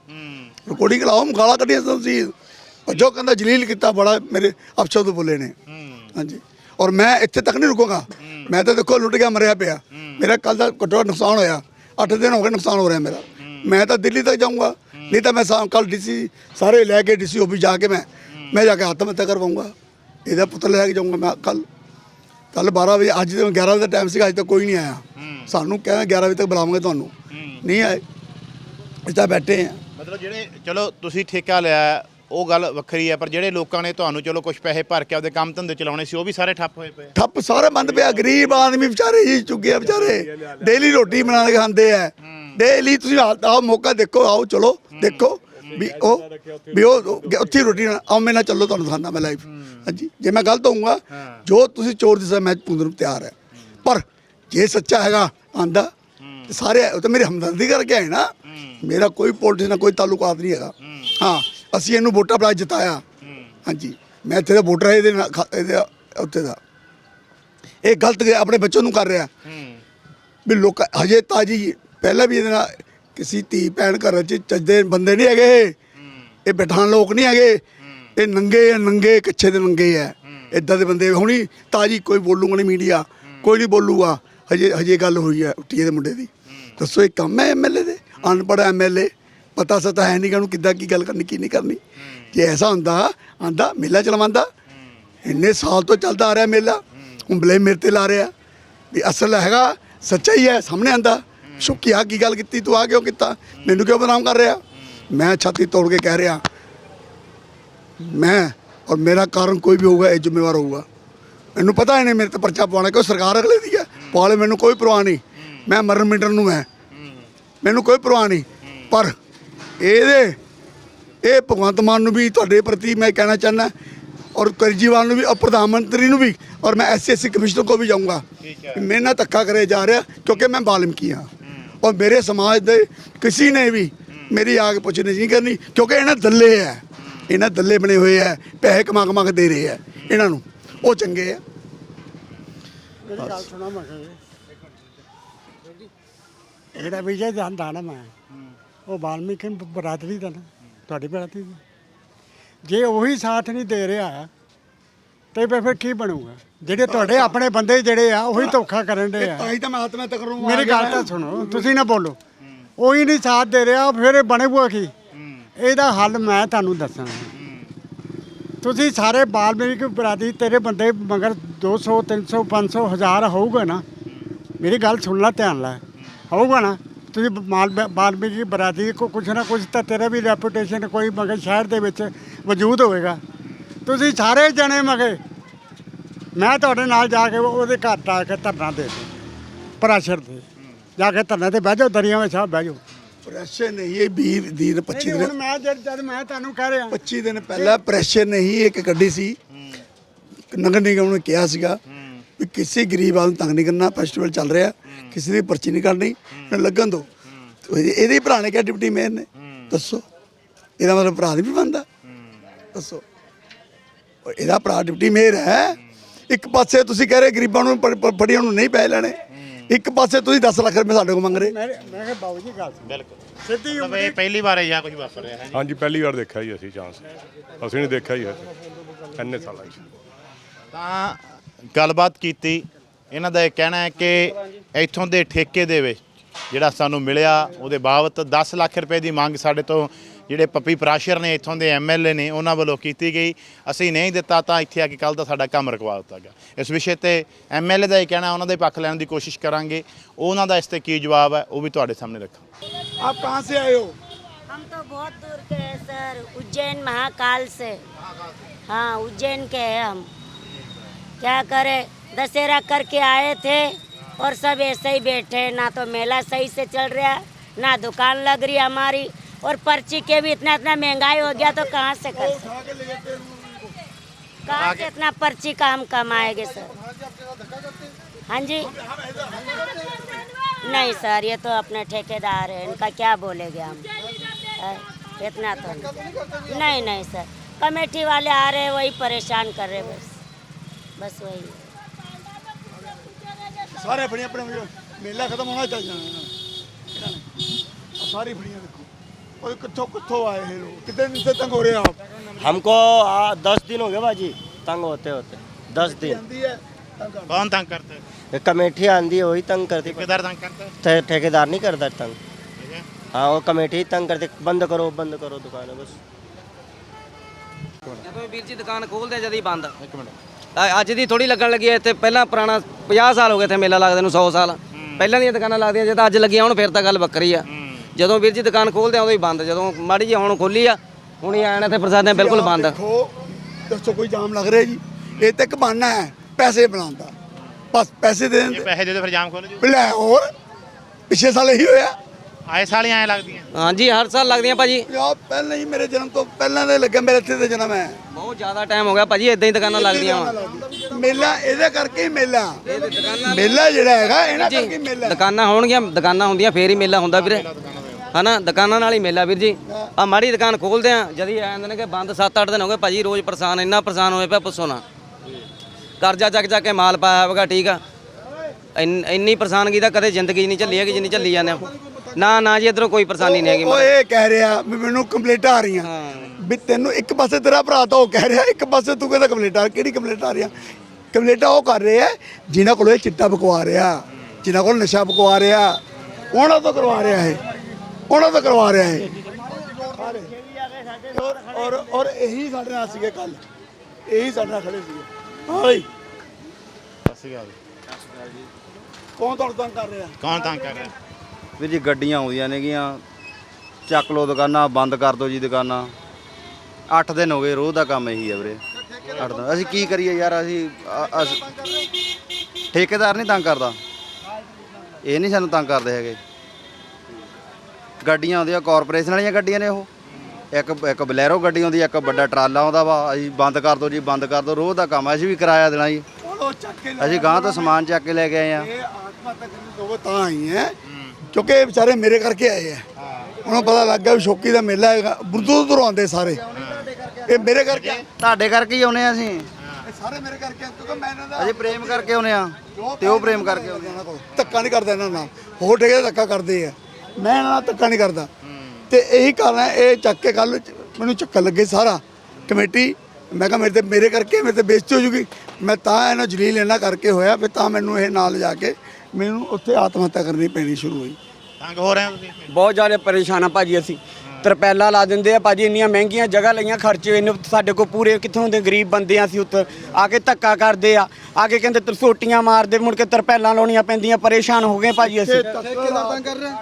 S1: ਰਿਕਾਰਡਿੰਗ ਲਾਓ ਗਾਲਾਂ ਕੱਢੀਆਂ ਸੀ ਤੁਸੀਂ। ਭੱਜੋ ਕਹਿੰਦਾ ਜਲੀਲ ਕੀਤਾ ਬੜਾ ਮੇਰੇ ਅਪਸ਼ਬਦ ਬੋਲੇ ਨੇ। ਹਾਂਜੀ। ਔਰ ਮੈਂ ਇੱਥੇ ਤੱਕ ਨਹੀਂ ਰੁਕੂਗਾ। ਮੈਂ ਤਾਂ ਦੇਖੋ ਲੁੱਟ ਗਿਆ ਮਰਿਆ ਪਿਆ। ਮੇਰਾ ਕੱਲ ਦਾ ਘੱਟੋ ਘੱਟ ਨੁਕਸਾਨ ਹੋਇਆ। 8 ਦਿਨ ਹੋ ਗਏ ਨੁਕਸਾਨ ਹੋ ਰਿਹਾ ਮੇਰਾ। ਮੈਂ ਤਾਂ ਦਿੱਲੀ ਤੱਕ ਜਾਊਂਗਾ। ਨਹੀਂ ਤਾਂ ਮੈਂ ਕੱਲ ਡੀਸੀ ਸਾਰੇ ਲੈ ਕੇ ਡੀਸੀ ਆਫਿਸ ਜਾ ਕੇ ਮੈਂ ਮੈਂ ਜਾ ਕੇ ਆਤਮ ਹੱਤਿਆ ਕਰਵਾਉਂਗਾ ਇਹਦਾ ਪੁੱਤਰ ਲੈ ਕੇ ਜਾਊਂਗਾ ਮੈਂ ਕੱਲ ਕੱਲ 12 ਵਜੇ ਅੱਜ ਦੇ 11 ਵਜੇ ਦਾ ਟਾਈਮ ਸੀਗਾ ਅੱਜ ਤੱਕ ਕੋਈ ਨਹੀਂ ਆਇਆ। ਸਾਨੂੰ ਕਹਿੰਦਾ 11 ਵਜੇ ਤੱਕ ਬੁਲਾਵਾਂਗੇ ਤੁਹਾਨੂੰ। ਨਹੀਂ ਆਏ। ਅਸੀਂ ਤਾਂ ਬੈਠੇ ਆ
S2: ਮਤਲਬ ਜਿਹੜੇ ਚਲੋ ਤੁਸੀਂ ਠੇਕਾ ਲਿਆ ਉਹ ਗੱਲ ਵੱਖਰੀ ਹੈ ਪਰ ਜਿਹੜੇ ਲੋਕਾਂ ਨੇ ਤੁਹਾਨੂੰ ਚਲੋ ਕੁਝ ਪੈਸੇ ਭਰ ਕੇ ਆਪਦੇ ਕੰਮ ਧੰਦੇ ਚਲਾਉਣੇ ਸੀ ਉਹ ਵੀ ਸਾਰੇ ਠੱਪ ਹੋਏ ਪਏ
S1: ਠੱਪ ਸਾਰੇ ਬੰਦ ਪਿਆ ਗਰੀਬ ਆਦਮੀ ਵਿਚਾਰੇ ਜੀ ਚੁੱਕੇ ਆ ਵਿਚਾਰੇ। ਡੇਲੀ ਰੋਟੀ ਬਣਾ ਕੇ ਖਾਂਦੇ ਆ। ਡੇਲੀ ਤੁਸੀਂ ਆ- ਆਓ ਮੌਕਾ ਦੇਖੋ ਆਓ ਚਲੋ ਦੇਖੋ ਵੀ ਉਹ ਵੀ ਉਹ ਉੱਥੇ ਹੀ ਰੋਟੀ ਨਾਲ- ਆਓ ਮੇਰੇ ਨਾਲ ਚੱਲੋ ਤੁਹਾਨੂੰ ਦਿਖਾਉਂਦਾ ਮੈਂ ਲਾਈਫ ਹਾਂਜੀ ਜੇ ਮੈਂ ਗਲਤ ਹੋਊਂਗਾ ਜੋ ਤੁਸੀਂ ਚੋਰ ਦਿਸਾ ਮੈਂ ਪੁੰਦਰ ਨੂੰ ਤਿਆਰ ਹੈ। ਪਰ ਜੇ ਸੱਚਾ ਹੈਗਾ ਆਂਦਾ ਤੇ ਸਾਰੇ ਉਹ ਤਾਂ ਮੇਰੀ ਹਮਦਰਦੀ ਕਰਕੇ ਆਏ ਨਾ ਮੇਰਾ ਕੋਈ ਪੋਲਿਟਿਕਸ ਨਾਲ ਕੋਈ ਤਾਲੁਕਾਤ ਨਹੀਂ ਹੈਗਾ। ਹਾਂ ਅਸੀਂ ਇਹਨੂੰ ਵੋਟਾਂ ਪਾ ਜਿਤਾਇਆ। ਹਾਂਜੀ। ਮੈਂ ਇੱਥੇ ਦਾ ਵੋਟਰ ਹੈ, ਇਹਦੇ ਨਾਲ ਖਾ- ਇਹਦੇ ਉੱਤੇ ਦਾ। ਇਹ ਗਲਤ ਆਪਣੇ ਬੱਚੋਂ ਨੂੰ ਕਰ ਰਿਹਾ। ਵੀ ਲੋਕ ਹਜੇ ਤਾਜੀ ਪਹਿਲਾਂ ਵੀ ਇਹਦੇ ਨਾਲ ਕਿਸੇ ਧੀ ਭੈਣ ਘਰ ਚ ਚੱਜਦੇ ਬੰਦੇ ਨਹੀਂ ਹੈਗੇ ਇਹ। ਇਹ ਬਿਠਾਨ ਲੋਕ ਨਹੀਂ ਹੈਗੇ। ਇਹ ਨੰਗੇ ਆ, ਨੰਗੇ, ਕੱਛੇ ਦੇ ਨੰਗੇ ਆ। ਇਦਾਂ ਦੇ ਬੰਦੇ ਹੁਣੀ ਤਾਜੀ ਕੋਈ ਬੋਲੂਗਾ ਨਹੀਂ ਮੀਡੀਆ। ਕੋਈ ਨਹੀਂ ਬੋਲੂਗਾ। ਹਜੇ ਹਜੇ ਗੱਲ ਹੋਈ ਹੈ ਉੱਟੀਏ ਦੇ ਮੁੰਡੇ ਦੀ। ਦੱਸੋ ਇਹ ਕੰਮ ਹੈ ਐਮਐਲਏ ਦੇ? ਅਨਪੜ੍ਹ ਐਮਐਲਏ ਪਤਾ ਸਤਾ ਹੈ ਨਹੀਂ ਕਿ ਉਹਨੂੰ ਕਿੱਦਾਂ ਕੀ ਗੱਲ ਕਰਨੀ, ਕੀ ਨਹੀਂ ਕਰਨੀ। ਜੇ ਐਸਾ ਹੁੰਦਾ, ਆਂਦਾ, ਮੇਲਾ ਚਲਵਾਉਂਦਾ ਇੰਨੇ ਸਾਲ ਤੋਂ ਚੱਲਦਾ ਆ ਰਿਹਾ ਮੇਲਾ। ਹੁਣ ਬਲੇਮ ਮੇਰੇ ਤੇ ਲਾ ਰਿਹਾ। ਵੀ ਅਸਲ ਹੈਗਾ ਸੱਚਾ ਹੀ ਹੈ ਸਾਹਮਣੇ ਆਂਦਾ। ਸ਼ੁਕਿਆ ਕੀ ਗੱਲ ਕੀਤੀ, ਤੂੰ ਆ ਕਿਉਂ ਕੀਤਾ? ਮੈਨੂੰ ਕਿਉਂ ਬਦਨਾਮ ਕਰ ਰਿਹਾ? ਮੈਂ ਛਾਤੀ ਤੋੜ ਕੇ ਕਹਿ ਰਿਹਾ, ਮੈਂ ਔਰ ਮੇਰਾ ਕਾਰਨ ਕੋਈ ਵੀ ਹੋਊਗਾ, ਇਹ ਜ਼ਿੰਮੇਵਾਰ ਹੋਊਗਾ। ਮੈਨੂੰ ਪਤਾ ਇਹਨੇ ਮੇਰੇ ਤੇ ਪਰਚਾ ਪਾਉਣਾ ਕਿ ਸਰਕਾਰ ਅਗਲੇ ਦੀ ਹੈ? ਪਾਲੇ ਮੈਨੂੰ ਕੋਈ ਪਰਵਾਹ ਨਹੀਂ। ਮੈਂ ਮਰਨ ਮਿੰਟਰ ਨੂੰ ਹੈ। ਮੈਨੂੰ ਕੋਈ ਪਰਵਾਹ ਨਹੀਂ। ਪਰ ਇਹਦੇ ਇਹ ਭਗਵੰਤ ਮਾਨ ਨੂੰ ਵੀ ਤੁਹਾਡੇ ਪ੍ਰਤੀ ਮੈਂ ਕਹਿਣਾ ਚਾਹੁੰਦਾ ਔਰ ਕੇਜਰੀਵਾਲ ਨੂੰ ਵੀ ਔਰ ਪ੍ਰਧਾਨ ਮੰਤਰੀ ਨੂੰ ਵੀ ਔਰ ਮੈਂ ਐਸਐਸਸੀ ਕਮਿਸ਼ਨਰ ਕੋ ਵੀ ਜਾਊਂਗਾ। ਮੇਰੇ ਨਾਲ ਧੱਕਾ ਕਰੇ ਜਾ ਰਿਹਾ ਕਿਉਂਕਿ ਮੈਂ ਬਾਲਮਕੀ ਹਾਂ। ਔਰ ਮੇਰੇ ਸਮਾਜ ਦੇ ਕਿਸੇ ਨੇ ਵੀ ਮੇਰੀ ਆ ਕੇ ਪੁੱਛਣੀ ਨਹੀਂ ਕਰਨੀ ਕਿਉਂਕਿ ਇਹਨਾਂ ਦੱਲੇ ਹੈ। ਇਹਨਾਂ ਦੱਲੇ ਬਣੇ ਹੋਏ ਹੈ ਪੈਸੇ ਕਮਾ ਕਮਾ ਕੇ ਦੇ ਰਹੇ ਹੈ ਇਹਨਾਂ ਨੂੰ। ਉਹ ਚੰਗੇ ਆ
S5: ਜਿਹੜਾ ਵਿਜੇ ਜਾਂਦਾ ਨਾ ਮੈਂ ਉਹ ਵਾਲਮੀਕੀ ਬਰਾਦਰੀ ਦਾ ਨਾ ਤੁਹਾਡੀ ਬਰਾਦਰੀ ਦਾ। ਜੇ ਉਹੀ ਸਾਥ ਨਹੀਂ ਦੇ ਰਿਹਾ ਤੇ ਫਿਰ ਕੀ ਬਣੂਗਾ? ਜਿਹੜੇ ਤੁਹਾਡੇ ਆਪਣੇ ਬੰਦੇ ਜਿਹੜੇ ਆ ਉਹੀ ਧੋਖਾ ਕਰਨ ਦੇ ਆ।
S1: ਤਾਂ ਹੀ ਤਾਂ ਮੈਂ ਆਤਮਾ ਤੱਕ ਕਰੂੰਗਾ
S5: ਮੇਰੀ ਗੱਲ ਤਾਂ ਸੁਣੋ ਤੁਸੀਂ ਨਾ ਬੋਲੋ। ਉਹੀ ਨਹੀਂ ਸਾਥ ਦੇ ਰਿਹਾ ਫਿਰ ਇਹ ਬਣੇਗਾ ਕੀ? ਇਹਦਾ ਹੱਲ ਮੈਂ ਤੁਹਾਨੂੰ ਦੱਸਾਂ। ਤੁਸੀਂ ਸਾਰੇ ਬਾਲਮੀਕ ਬਰਾਦਰੀ ਤੇਰੇ ਬੰਦੇ ਮਗਰ 200 300 500 ਹਜ਼ਾਰ ਹੋਊਗਾ ਨਾ। ਮੇਰੀ ਗੱਲ ਸੁਣ ਲੈ ਧਿਆਨ ਲੈ। ਹੋਊਗਾ ਨਾ? ਤੁਸੀਂ ਮਾਲ ਬਾਲਮੀਕ ਬਰਾਦਰੀ ਕੋ ਕੁਛ ਨਾ ਕੁਛ ਤਾਂ ਤੇਰਾ ਵੀ ਰੈਪੂਟੇਸ਼ਨ ਕੋਈ ਮਗਰ ਸ਼ਹਿਰ ਦੇ ਵਿੱਚ ਵਜੂਦ ਹੋਵੇਗਾ। ਤੁਸੀਂ ਸਾਰੇ ਜਣੇ ਮਗੇ ਮੈਂ ਤੁਹਾਡੇ ਨਾਲ ਜਾ ਕੇ ਉਹਦੇ ਘਰ ਆ ਕੇ ਧਰਨਾ ਦੇ ਦੂੰ ਪ੍ਰੈਸ਼ਰ ਤੇ ਜਾ ਕੇ ਧਰਨੇ ਤੇ ਬਹਿ ਜਾਓ ਦਰਿਆ ਵਿੱਚ ਸਾਹਿਬ ਬਹਿ ਜਾਓ।
S1: ਪ੍ਰੈਸ਼ਰ ਨਹੀਂ ਇਹ 20 ਦਿਨ 25
S5: ਨਹੀਂ,
S1: ਦਿਨ
S5: ਹੁਣ ਮੈਂ ਜਦ ਜਦ ਮੈਂ ਤੁਹਾਨੂੰ ਕਹਿ ਰਿਹਾ
S1: 25 ਦਿਨ ਪਹਿਲਾਂ ਪ੍ਰੈਸ਼ਰ ਨਹੀਂ ਇੱਕ ਗੱਡੀ ਸੀ। ਨਗਰ ਨਿਗਮ ਨੇ ਕਿਹਾ ਸੀਗਾ ਵੀ ਕਿਸੇ ਗਰੀਬ ਆਦਮੀ ਨੂੰ ਤੰਗ ਨਹੀਂ ਕਰਨਾ ਫੈਸਟੀਵਲ ਚੱਲ ਰਿਹਾ ਕਿਸੇ ਦੀ ਪਰਚੀ ਨਹੀਂ ਕਰਨੀ ਮੈਨੂੰ ਲੱਗਣ ਦੋ। ਇਹਦੇ ਭਰਾ ਨੇ ਕਿਹਾ ਡਿਪਟੀ ਮੇਅਰ ਨੇ? ਦੱਸੋ। ਇਹਦਾ ਮਤਲਬ ਭਰਾ ਨਹੀਂ ਵੀ ਬੰਦਾ ਦੱਸੋ। ਇਹਦਾ ਭਰਾ ਡਿਪਟੀ ਮੇਅਰ ਹੈ। ਇੱਕ ਪਾਸੇ ਤੁਸੀਂ ਕਹਿ ਰਹੇ ਗਰੀਬਾਂ ਨੂੰ ਫੜੀਆਂ ਨੂੰ ਨਹੀਂ ਪੈ ਲੈਣੇ। ਇੱਕ ਪਾਸੇ ਤੁਸੀਂ 10 ਲੱਖ ਰੁਪਏ ਸਾਡੇ ਕੋਲ ਮੰਗ ਰਹੇ।
S5: ਮੈਂ ਮੈਂ ਕਿਹਾ ਬਾਬੂ ਜੀ ਗੱਲ ਸੁਣੋ।
S2: ਬਿਲਕੁਲ।
S5: ਸਿੱਧੀ
S2: ਮਤਲਬ ਇਹ ਪਹਿਲੀ ਵਾਰ ਇਹ ਕੁਝ ਵਾਪਰ ਰਿਹਾ ਹੈ
S6: ਹਾਂਜੀ ਪਹਿਲੀ ਵਾਰ ਦੇਖਿਆ ਜੀ ਅਸੀਂ ਚਾਂਸ ਅਸੀਂ ਨਹੀਂ ਦੇਖਿਆ ਹੀ ਹੈ ਇੰਨੇ ਸਾਲਾਂ 'ਚ।
S2: ਤਾਂ ਗੱਲਬਾਤ ਕੀਤੀ ਇਹਨਾਂ ਦਾ ਇਹ ਕਹਿਣਾ ਹੈ ਕਿ ਇੱਥੋਂ ਦੇ ਠੇਕੇ ਦੇ ਵਿੱਚ ਜਿਹੜਾ ਸਾਨੂੰ ਮਿਲਿਆ ਉਹਦੇ ਬਾਬਤ 10 ਲੱਖ ਰੁਪਏ ਦੀ ਮੰਗ ਸਾਡੇ ਤੋਂ ਜਿਹੜੇ ਪੱਪੀ ਪ੍ਰਾਸ਼ਰ ਨੇ ਇੱਥੋਂ ਦੇ ਐਮਐਲਏ ਨੇ ਉਹਨਾਂ ਵੱਲੋਂ ਕੀਤੀ ਗਈ ਅਸੀਂ ਨਹੀਂ ਦਿੱਤਾ ਤਾਂ ਇੱਥੇ ਆ ਕੇ ਕੱਲ ਦਾ ਸਾਡਾ ਕੰਮ ਰੁਕਵਾ ਦਿੱਤਾ ਗਿਆ ਇਸ ਵਿਸ਼ੇ ਤੇ ਐਮਐਲਏ ਦਾ ਇਹ ਕਹਿਣਾ ਉਹਨਾਂ ਦੇ ਪੱਖ ਲੈਣ ਦੀ ਕੋਸ਼ਿਸ਼ ਕਰਾਂਗੇ ਉਹਨਾਂ ਦਾ ਇਸ ਤੇ ਕੀ ਜਵਾਬ ਹੈ ਉਹ ਵੀ ਤੁਹਾਡੇ ਸਾਹਮਣੇ ਰੱਖਾਂ
S1: ਆਪ ਕਹਾਂ ਸੇ ਆਏ ਹੋ
S7: हम तो बहुत दूर के हैं सर उज्जैन महाकाल से हाँ उज्जैन के हैं हम क्या करें? दशहरा करके आए थे और सब ऐसे ही बैठे हैं। ना तो मेला सही से चल रहा है ना दुकान लग रही हमारी और पर्ची के भी इतना इतना महँगाई हो गया तो कहाँ से कर सकते? कहाँ से इतना पर्ची का हम कमाएँगे सर? हाँ। जी। नहीं सर ये तो अपने ठेकेदार है इनका क्या बोलेंगे हम? इतना तो नहीं नहीं नहीं सर। कमेटी वाले आ रहे हैं वही परेशान कर रहे हैं बस। ਬਸ ਵਹੀ
S1: ਸਾਰੇ ਆਪਣੀ ਆਪਣੇ ਮੇਲਾ ਖਤਮ ਹੋਣਾ ਚੱਲ ਜਾਣਾ। ਸਾਰੀ ਫੜੀਆਂ ਦੇਖੋ। ਉਹ ਕਿੱਥੋਂ ਕਿੱਥੋਂ ਆਏ ਇਹ ਲੋਕ? ਕਿਤੇ ਨਹੀਂ ਤੰਗ ਹੋ ਰਹੇ ਆਪ?
S8: हमको आ, दस दिन हो गए भाजी तंग होते होते। दस
S2: ਕੌਣ ਤੰਗ ਕਰਦਾ ਹੈ?
S8: ये कमेटी आंधी है, वही तंग करती।
S2: ठेकेदार तंग करता है?
S8: ठे- ठेकेदार नहीं करता तंग।
S2: ठीक है?
S8: हाँ वो कमेटी ही तंग
S3: ਜਦੋਂ ਵੀਰ ਜੀ ਦੁਕਾਨ ਖੋਲਦੇ ਜਦ ਹੀ ਬੰਦ ਇੱਕ ਮਿੰਟ ਅ- ਅੱਜ ਦੀ ਥੋੜੀ ਲੱਗਣ ਲੱਗੀ ਹੈ ਇੱਥੇ ਪਹਿਲਾਂ ਪੁਰਾਣਾ 50 ਸਾਲ ਹੋ ਗਏ ਇੱਥੇ ਮੇਲਾ ਲੱਗਦੇ ਨੂੰ 100 ਸਾਲ। ਪਹਿਲਾਂ ਦੀਆਂ ਦੁਕਾਨਾਂ ਲੱਗਦੀਆਂ ਜੇ ਤਾਂ ਅੱਜ ਲੱਗੀਆਂ ਹੁਣ ਫਿਰ ਤਾਂ ਗੱਲ ਵੱਖਰੀ ਆ। ਜਦੋਂ ਵੀਰ ਜੀ ਦੁਕਾਨ ਖੋਲਦੇ ਆ ਉਦੋਂ ਹੀ ਬੰਦ ਜਦੋਂ ਮਾੜੀ ਜੀ ਹੁਣ ਖੋਲੀ ਆ ਹੁਣ ਹੀ ਆਣ ਤੇ ਪ੍ਰਸਾਦ ਬਿਲਕੁਲ ਬੰਦ।
S1: ਦੇਖੋ ਦੱਸੋ ਕੋਈ ਜਾਮ ਲੱਗ ਰਿਹਾ ਜੀ? ਇਹ ਤਾਂ ਇੱਕ ਹੈ ਪੈਸੇ ਬਣਾਉਣ ਦਾ।
S2: ਬਸ
S1: ਪੈਸੇ
S2: ਦੇਣ ਪੈਸੇ ਦੇ ਦਿਓ ਫਿਰ ਜਾਮ ਖੋਲ
S1: ਜੂ ਲੈ ਹੋਰ ਪਿਛਲੇ ਸਾਲ ਇਹੀ ਹੋਇਆ।
S2: ਆਏ ਸਾਲ ਹੀ ਲੱਗਦੀਆਂ।
S3: ਹਾਂਜੀ ਹਰ ਸਾਲ ਲੱਗਦੀਆਂ ਭਾਜੀ।
S1: ਪੰਜਾਬ ਪਹਿਲਾਂ ਹੀ ਮੇਰੇ ਜਨਮ ਤੋਂ ਪਹਿਲਾਂ ਦੇ ਲੱਗਾ ਮੇਰੇ ਇੱਥੇ ਤੇ ਜਨਮ ਹੈ।
S3: ਬਹੁਤ ਜ਼ਿਆਦਾ ਟਾਈਮ ਹੋ ਗਿਆ ਭਾਜੀ ਇਦਾਂ ਹੀ ਦੁਕਾਨਾਂ ਲੱਗਦੀਆਂ ਵਾ
S1: ਮੇਲਾ ਇਹਦੇ ਕਰਕੇ ਮੇਲਾ। ਮੇਲਾ ਜਿਹੜਾ ਹੈਗਾ ਇਹਨਾਂ ਕਰਕੇ ਮੇਲਾ।
S3: ਦੁਕਾਨਾਂ ਹੋਣਗੀਆਂ ਦੁਕਾਨਾਂ ਹੁੰਦੀਆਂ ਫੇਰ ਹੀ ਮੇਲਾ ਹੁੰਦਾ ਵੀਰੇ। ਹਨਾ ਦੁਕਾਨਾਂ ਨਾਲ ਹੀ ਮੇਲਾ ਵੀਰ ਜੀ। ਆ ਮਾੜੀ ਦੁਕਾਨ ਖੋਲਦੇ ਆ ਜਦੀ ਆ ਜਾਂਦੇ ਨੇ ਕਿ ਬੰਦ 7-8 ਦਿਨ ਹੋ ਗਏ ਭਾਜੀ ਰੋਜ਼ ਪਰੇਸ਼ਾਨ ਇੰਨਾ ਪਰੇਸ਼ਾਨ ਹੋਏ ਪਿਆ ਪੁੱਛੋ ਨਾ। ਕਰਜ਼ਾ ਚੱਕ ਚੱਕ ਕੇ ਮਾਲ ਪਾਇਆ ਹੋਗਾ ਠੀਕ ਆ। ਇੰਨ- ਇੰਨੀ ਪਰੇਸ਼ਾਨਗੀ ਤਾਂ ਕਦੇ ਜ਼ਿੰਦਗੀ 'ਚ ਨਹੀਂ ਝੱਲੀ ਹੈਗੀ ਜਿੰਨੀ ਝੱਲੀ ਜਾਂਦੇ ਆ। ਨਾ ਨਾ ਜੀ ਇਧਰੋਂ ਕੋਈ ਪਰੇਸ਼ਾਨੀ ਨਹੀਂ ਹੈਗੀ
S1: ਉਹ ਇਹ ਕਹਿ ਰਿਹਾ ਵੀ ਮੈਨੂੰ ਕੰਪਲੇਂਟਾਂ ਆ ਰਹੀਆਂ। ਵੀ ਤੈਨੂੰ ਇੱਕ ਪਾਸੇ ਤੇਰਾ ਭਰਾ ਤਾਂ ਉਹ ਕਹਿ ਰਿਹਾ ਇੱਕ ਪਾਸੇ ਤੂੰ ਕਹਿੰਦਾ ਕੰਪਲੇਂਟਾਂ ਕਿਹੜੀ ਕੰਪਲੇਂਟਾਂ ਆ ਰਹੀਆਂ? ਕੰਪਲੇਂਟਾਂ ਉਹ ਕਰ ਰਹੇ ਆ ਜਿਨ੍ਹਾਂ ਕੋਲ ਇਹ ਚਿੱਟਾ ਬਕਵਾ ਰਿਹਾ ਜਿਨ੍ਹਾਂ ਕੋਲ ਨਸ਼ਾ ਬਕਵਾ ਰਿਹਾ ਉਹਨਾਂ ਤੋਂ ਕਰਵਾ ਰਿਹਾ ਹੈ ਉਹਨਾਂ ਤੋਂ ਕਰਵਾ ਰਿਹਾ ਹੈ ਔਰ ਔਰ ਔਰ ਇਹੀ ਸਾਡੇ ਨਾਲ ਸੀਗੇ ਕੱਲ ਇਹੀ ਸਾਡੇ ਨਾਲ ਖੜੇ ਸੀਗੇ। ਹਾਂ ਬਈ।
S2: ਸਤਿ ਸ਼੍ਰੀ ਅਕਾਲ
S1: ਕੌਣ ਤੁਹਾਨੂੰ ਤੰਗ ਕਰ ਰਿਹਾ?
S2: ਕੌਣ ਤੰਗ ਕਰ ਰਿਹਾ?
S4: ਵੀਰ ਜੀ ਗੱਡੀਆਂ ਆਉਂਦੀਆਂ ਨੇਗੀਆਂ। ਚੱਕ ਲੋ ਦੁਕਾਨਾਂ ਬੰਦ ਕਰ ਦਿਓ ਜੀ ਦੁਕਾਨਾਂ। 8 ਦਿਨ ਹੋ ਗਏ ਰੋਜ਼ ਦਾ ਕੰਮ ਇਹੀ ਹੈ ਵੀਰੇ। ਦਿਨ। ਅਸੀਂ ਕੀ ਕਰੀਏ ਯਾਰ ਅਸੀਂ ਅ- ਅਸ- ਠੇਕੇਦਾਰ ਨਹੀਂ ਤੰਗ ਕਰਦਾ। ਇਹ ਨਹੀਂ ਸਾਨੂੰ ਤੰਗ ਕਰਦੇ ਹੈਗੇ। ਗੱਡੀਆਂ ਆਉਂਦੀਆਂ ਕਾਰਪੋਰੇਸ਼ਨ ਵਾਲੀਆਂ ਗੱਡੀਆਂ ਨੇ ਉਹ। ਇੱਕ ਇੱਕ ਬਲੈਰੋ ਗੱਡੀ ਆਉਂਦੀ ਇੱਕ ਵੱਡਾ ਟਰਾਲਾ ਆਉਂਦਾ ਵਾ। ਅਸੀਂ ਬੰਦ ਕਰ ਦਿਓ ਜੀ ਬੰਦ ਕਰ ਦਿਓ। ਰੋਜ਼ ਦਾ ਕੰਮ ਅਸੀਂ ਵੀ ਕਿਰਾਇਆ ਦੇਣਾ ਜੀ।
S1: ਉਹ ਚੱਕ ਕੇ
S4: ਅਸੀਂ ਗਾਂ ਤੋਂ ਸਮਾਨ ਚੱਕ ਕੇ ਲੈ ਕੇ ਆਏ ਆ।
S1: ਇਹ ਆਤਮਾ ਤੱਕ ਦੋ ਤਾਂ ਆਈ ਹੈ ਕਿਉਂਕਿ ਇਹ ਵਿਚਾਰੇ ਮੇਰੇ ਕਰਕੇ ਆਏ ਆ। ਉਹਨਾਂ ਨੂੰ ਪਤਾ ਲੱਗ ਗਿਆ ਵੀ ਸ਼ੌਕੀ ਦਾ ਮੇਲਾ ਹੈਗਾ। ਬੁਰਦੂ ਤੋਂ ਆਉਂਦੇ ਸਾਰੇ। ਇਹ ਮੇਰੇ ਕਰਕੇ।
S4: ਤੁਹਾਡੇ ਕਰਕੇ ਹੀ ਆਉਨੇ ਆ ਅਸੀਂ।
S1: ਇਹ ਸਾਰੇ ਮੇਰੇ ਕਰਕੇ ਕਿਉਂਕਿ ਮੈਂ ਇਹਨਾਂ ਦਾ
S4: ਅਸੀਂ ਪ੍ਰੇਮ ਕਰਕੇ ਆਉਨੇ ਆ। ਤੇ ਉਹ ਪ੍ਰੇਮ ਕਰਕੇ ਆਉਂਦੇ ਆ।
S1: ਇਹਨਾਂ ਕੋਲ। ਧੱਕਾ ਨਹੀਂ ਕਰਦਾ ਇਹਨਾਂ ਨਾਲ। ਹੋਰ ਠੇਕੇ ਧੱਕਾ ਕਰਦੇ ਆ। ਮੈਂ ਇਹਨਾਂ ਨਾਲ ਧੱਕਾ ਨਹੀਂ ਕਰਦਾ। ਤੇ ਇਹੀ ਕਾਰਨ ਹੈ ਇਹ ਚੱਕ ਕੇ ਕੱਲ ਮੈਨੂੰ ਚੱਕਰ ਲੱਗੇ ਸਾਰਾ। ਕਮੇਟੀ ਮੈਂ ਕਿਹਾ ਮੇਰੇ ਤੇ ਮੇਰੇ ਕਰਕੇ ਮੇਰੇ ਤੇ ਬੇਇੱਜ਼ਤੀ ਹੋ ਜੂਗੀ। ਮੈਂ ਤਾਂ ਇਹਨਾਂ ਜਲੀਲ ਇਹਨਾਂ ਕਰਕੇ ਹੋਇਆ ਫਿਰ ਤਾਂ ਮੈਨੂੰ ਇਹ ਨਾਲ ਜਾ ਕੇ ਮੈਨੂੰ ਉੱਥੇ ਆਤਮ ਕਰਨੀ ਪੈਣੀ ਸ਼ੁਰੂ ਹੋਈ।
S2: ਤੰਗ ਹੋ ਰਹੇ ਤੁਸੀਂ?
S5: ਬਹੁਤ ਜ਼ਿਆਦਾ ਪਰੇਸ਼ਾਨ ਆ ਭਾਜੀ ਅਸੀਂ। ਤਰਪੈਲਾ ਲਾ ਦਿੰਦੇ ਆ ਭਾਜੀ ਇੰਨੀਆਂ ਮਹਿੰਗੀਆਂ ਜਗ੍ਹਾ ਲਈਆਂ ਖਰਚੇ ਇੰਨੇ ਸਾਡੇ ਕੋਲ ਪੂਰੇ ਕਿੱਥੋਂ ਹੁੰਦੇ ਗਰੀਬ ਬੰਦੇ ਆ ਅਸੀਂ ਉੱਤਰ ਆ ਕੇ ਧੱਕਾ ਕਰਦੇ ਆ ਆ ਕੇ ਕਹਿੰਦੇ ਤਰਸੋਟੀਆਂ ਮਾਰਦੇ ਮੁੜ ਕੇ ਤਰਪੈਲਾਂ ਲਾਉਣੀਆਂ ਪੈਂਦੀਆਂ ਪਰੇਸ਼ਾਨ ਹੋ ਗਏ ਭਾਜੀ ਅਸੀਂ।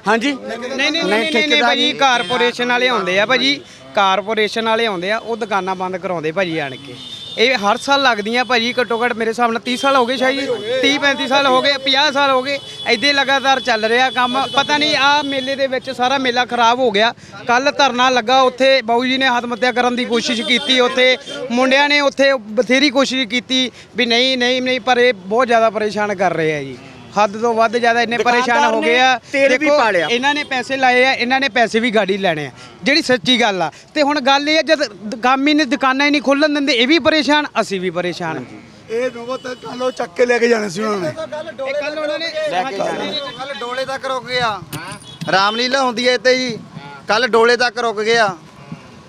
S5: ਹਾਂਜੀ?
S10: ਨਹੀਂ ਨਹੀਂ ਨਹੀਂ ਨਹੀਂ ਭਾਜੀ ਕਾਰਪੋਰੇਸ਼ਨ ਵਾਲੇ ਆਉਂਦੇ ਆ ਭਾਜੀ। ਕਾਰਪੋਰੇਸ਼ਨ ਵਾਲੇ ਆਉਂਦੇ ਆ ਉਹ ਦੁਕਾਨਾਂ ਬੰਦ ਕਰਾਉਂਦੇ ਭਾਜੀ ਆਣ ਕੇ। ਇਹ ਹਰ ਸਾਲ ਲੱਗਦੀਆਂ ਭਾਜੀ, ਘੱਟੋ ਘੱਟ ਮੇਰੇ ਹਿਸਾਬ ਨਾਲ 30 ਸਾਲ ਹੋ ਗਏ ਸ਼ਾਇਦ ਜੀ 30 35 ਸਾਲ ਹੋ ਗਏ 50 ਸਾਲ ਹੋ ਗਏ ਐਦੇ ਲਗਾਤਾਰ ਚੱਲ ਰਿਹਾ ਕੰਮ। ਪਤਾ ਨਹੀਂ ਆ ਮੇਲੇ ਦੇ ਵਿੱਚ ਸਾਰਾ ਮੇਲਾ ਖਰਾਬ ਹੋ ਗਿਆ। ਕੱਲ ਧਰਨਾ ਲੱਗਾ ਉੱਥੇ, ਬਾਊ ਜੀ ਨੇ ਆਤਮ ਹੱਤਿਆ ਕਰਨ ਦੀ ਕੋਸ਼ਿਸ਼ ਕੀਤੀ ਉੱਥੇ। ਮੁੰਡਿਆਂ ਨੇ ਉੱਥੇ ਬਥੇਰੀ ਕੋਸ਼ਿਸ਼ ਕੀਤੀ ਵੀ ਨਹੀਂ ਨਹੀਂ ਨਹੀਂ, ਪਰ ਇਹ ਬਹੁਤ ਜ਼ਿਆਦਾ ਪਰੇਸ਼ਾਨ ਕਰ ਰਹੇ ਆ ਜੀ। ਹੱਦ ਤੋਂ ਵੱਧ ਜ਼ਿਆਦਾ ਇੰਨੇ ਪਰੇਸ਼ਾਨ ਹੋ ਗਏ ਆ। ਦੇਖੋ, ਇਹਨਾਂ ਨੇ ਪੈਸੇ ਲਾਏ ਆ ਇਹਨਾਂ ਨੇ ਪੈਸੇ ਵੀ ਗਾੜੀ ਲੈਣੇ ਆ। ਜਿਹੜੀ ਸੱਚੀ ਗੱਲ ਆ। ਤੇ ਹੁਣ ਗੱਲ ਇਹ ਆ ਜਦ ਗਾਮੀ ਨੇ ਦੁਕਾਨਾਂ ਹੀ ਨਹੀਂ ਖੋਲਣ ਦਿੰਦੇ ਇਹ ਵੀ ਪਰੇਸ਼ਾਨ ਅਸੀਂ ਵੀ ਪਰੇਸ਼ਾਨ।
S1: ਇਹ ਨੋਬਤ ਉਹ ਚੱਕ ਕੇ ਲੈ ਕੇ ਜਾਣੇ ਸੀ ਉਹਨਾਂ ਨੇ।
S10: ਇਹ ਕੱਲ ਉਹਨਾਂ ਨੇ
S4: ਕੱਲ ਡੋਲੇ ਤੱਕ ਰੁਕ ਗਿਆ ਰਾਮਲੀਲਾ ਹੁੰਦੀ ਹੈ ਇੱਥੇ ਜੀ। ਕੱਲ ਡੋਲੇ ਤੱਕ ਰੁਕ ਗਿਆ।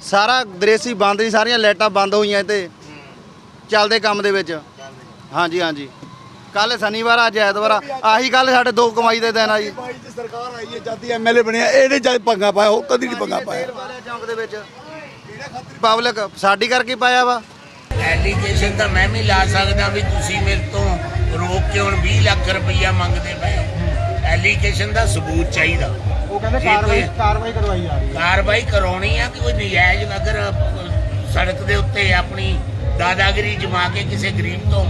S4: ਸਾਰਾ ਦ੍ਰੇਸੀ ਬੰਦ ਸੀ ਸਾਰੀਆਂ ਲਾਈਟਾਂ ਬੰਦ ਹੋਈਆਂ ਇੱਥੇ। ਚੱਲਦੇ ਕੰਮ ਦੇ ਵਿੱਚ। ਹਾਂਜੀ ਹਾਂਜੀ। ਕੱਲ ਸ਼ਨੀਵਾਰ ਅੱਜ ਐਤਵਾਰ ਆ। ਆਹੀ ਕੱਲ ਸਾਡੇ ਦੋ ਕਮਾਈ ਦੇ ਦਿਨ ਆ ਜੀ।
S1: ਬਾਈ ਦੀ ਸਰਕਾਰ ਆਈ ਹੈ ਜਦ ਹੀ ਐਮਐਲਏ ਬਣਿਆ ਇਹਨੇ ਜਦ ਪੰਗਾ ਪਾਇਆ ਉਹ ਕਦੀ ਨਹੀਂ ਪੰਗਾ ਪਾਇਆ।
S4: ਚੌਂਕ ਦੇ ਵਿੱਚ? ਪਬਲਿਕ ਸਾਡੀ ਕਰਕੇ ਪਾਇਆ ਵਾ?
S11: ਐਲੀਗੇਸ਼ਨ ਤਾਂ ਮੈਂ ਵੀ ਲਾ ਸਕਦਾ ਵੀ ਤੁਸੀਂ ਮੇਰੇ ਤੋਂ ਰੋਕ ਕੇ ਹੁਣ 20 ਲੱਖ ਰੁਪਈਆ ਮੰਗਦੇ ਪਏ। ਹੋ ਐਲੀਗੇਸ਼ਨ ਦਾ ਸਬੂਤ ਚਾਹੀਦਾ।
S5: ਉਹ ਕਹਿੰਦੇ
S11: ਜੇ ਕੋਈ
S5: ਕਾਰਵਾਈ ਕਰਵਾਈ ਜਾ ਰਹੀ
S11: ਕਾਰਵਾਈ ਕਰਾਉਣੀ ਆ ਕਿ ਕੋਈ ਨਜਾਇਜ਼ ਅਗਰ ਅ, ਸੜਕ ਦੇ ਉੱਤੇ ਆਪਣੀ ਦਾਦਾਗਿਰੀ ਜਮਾ ਕੇ ਕਿਸੇ ਗਰੀਬ ਤੋਂ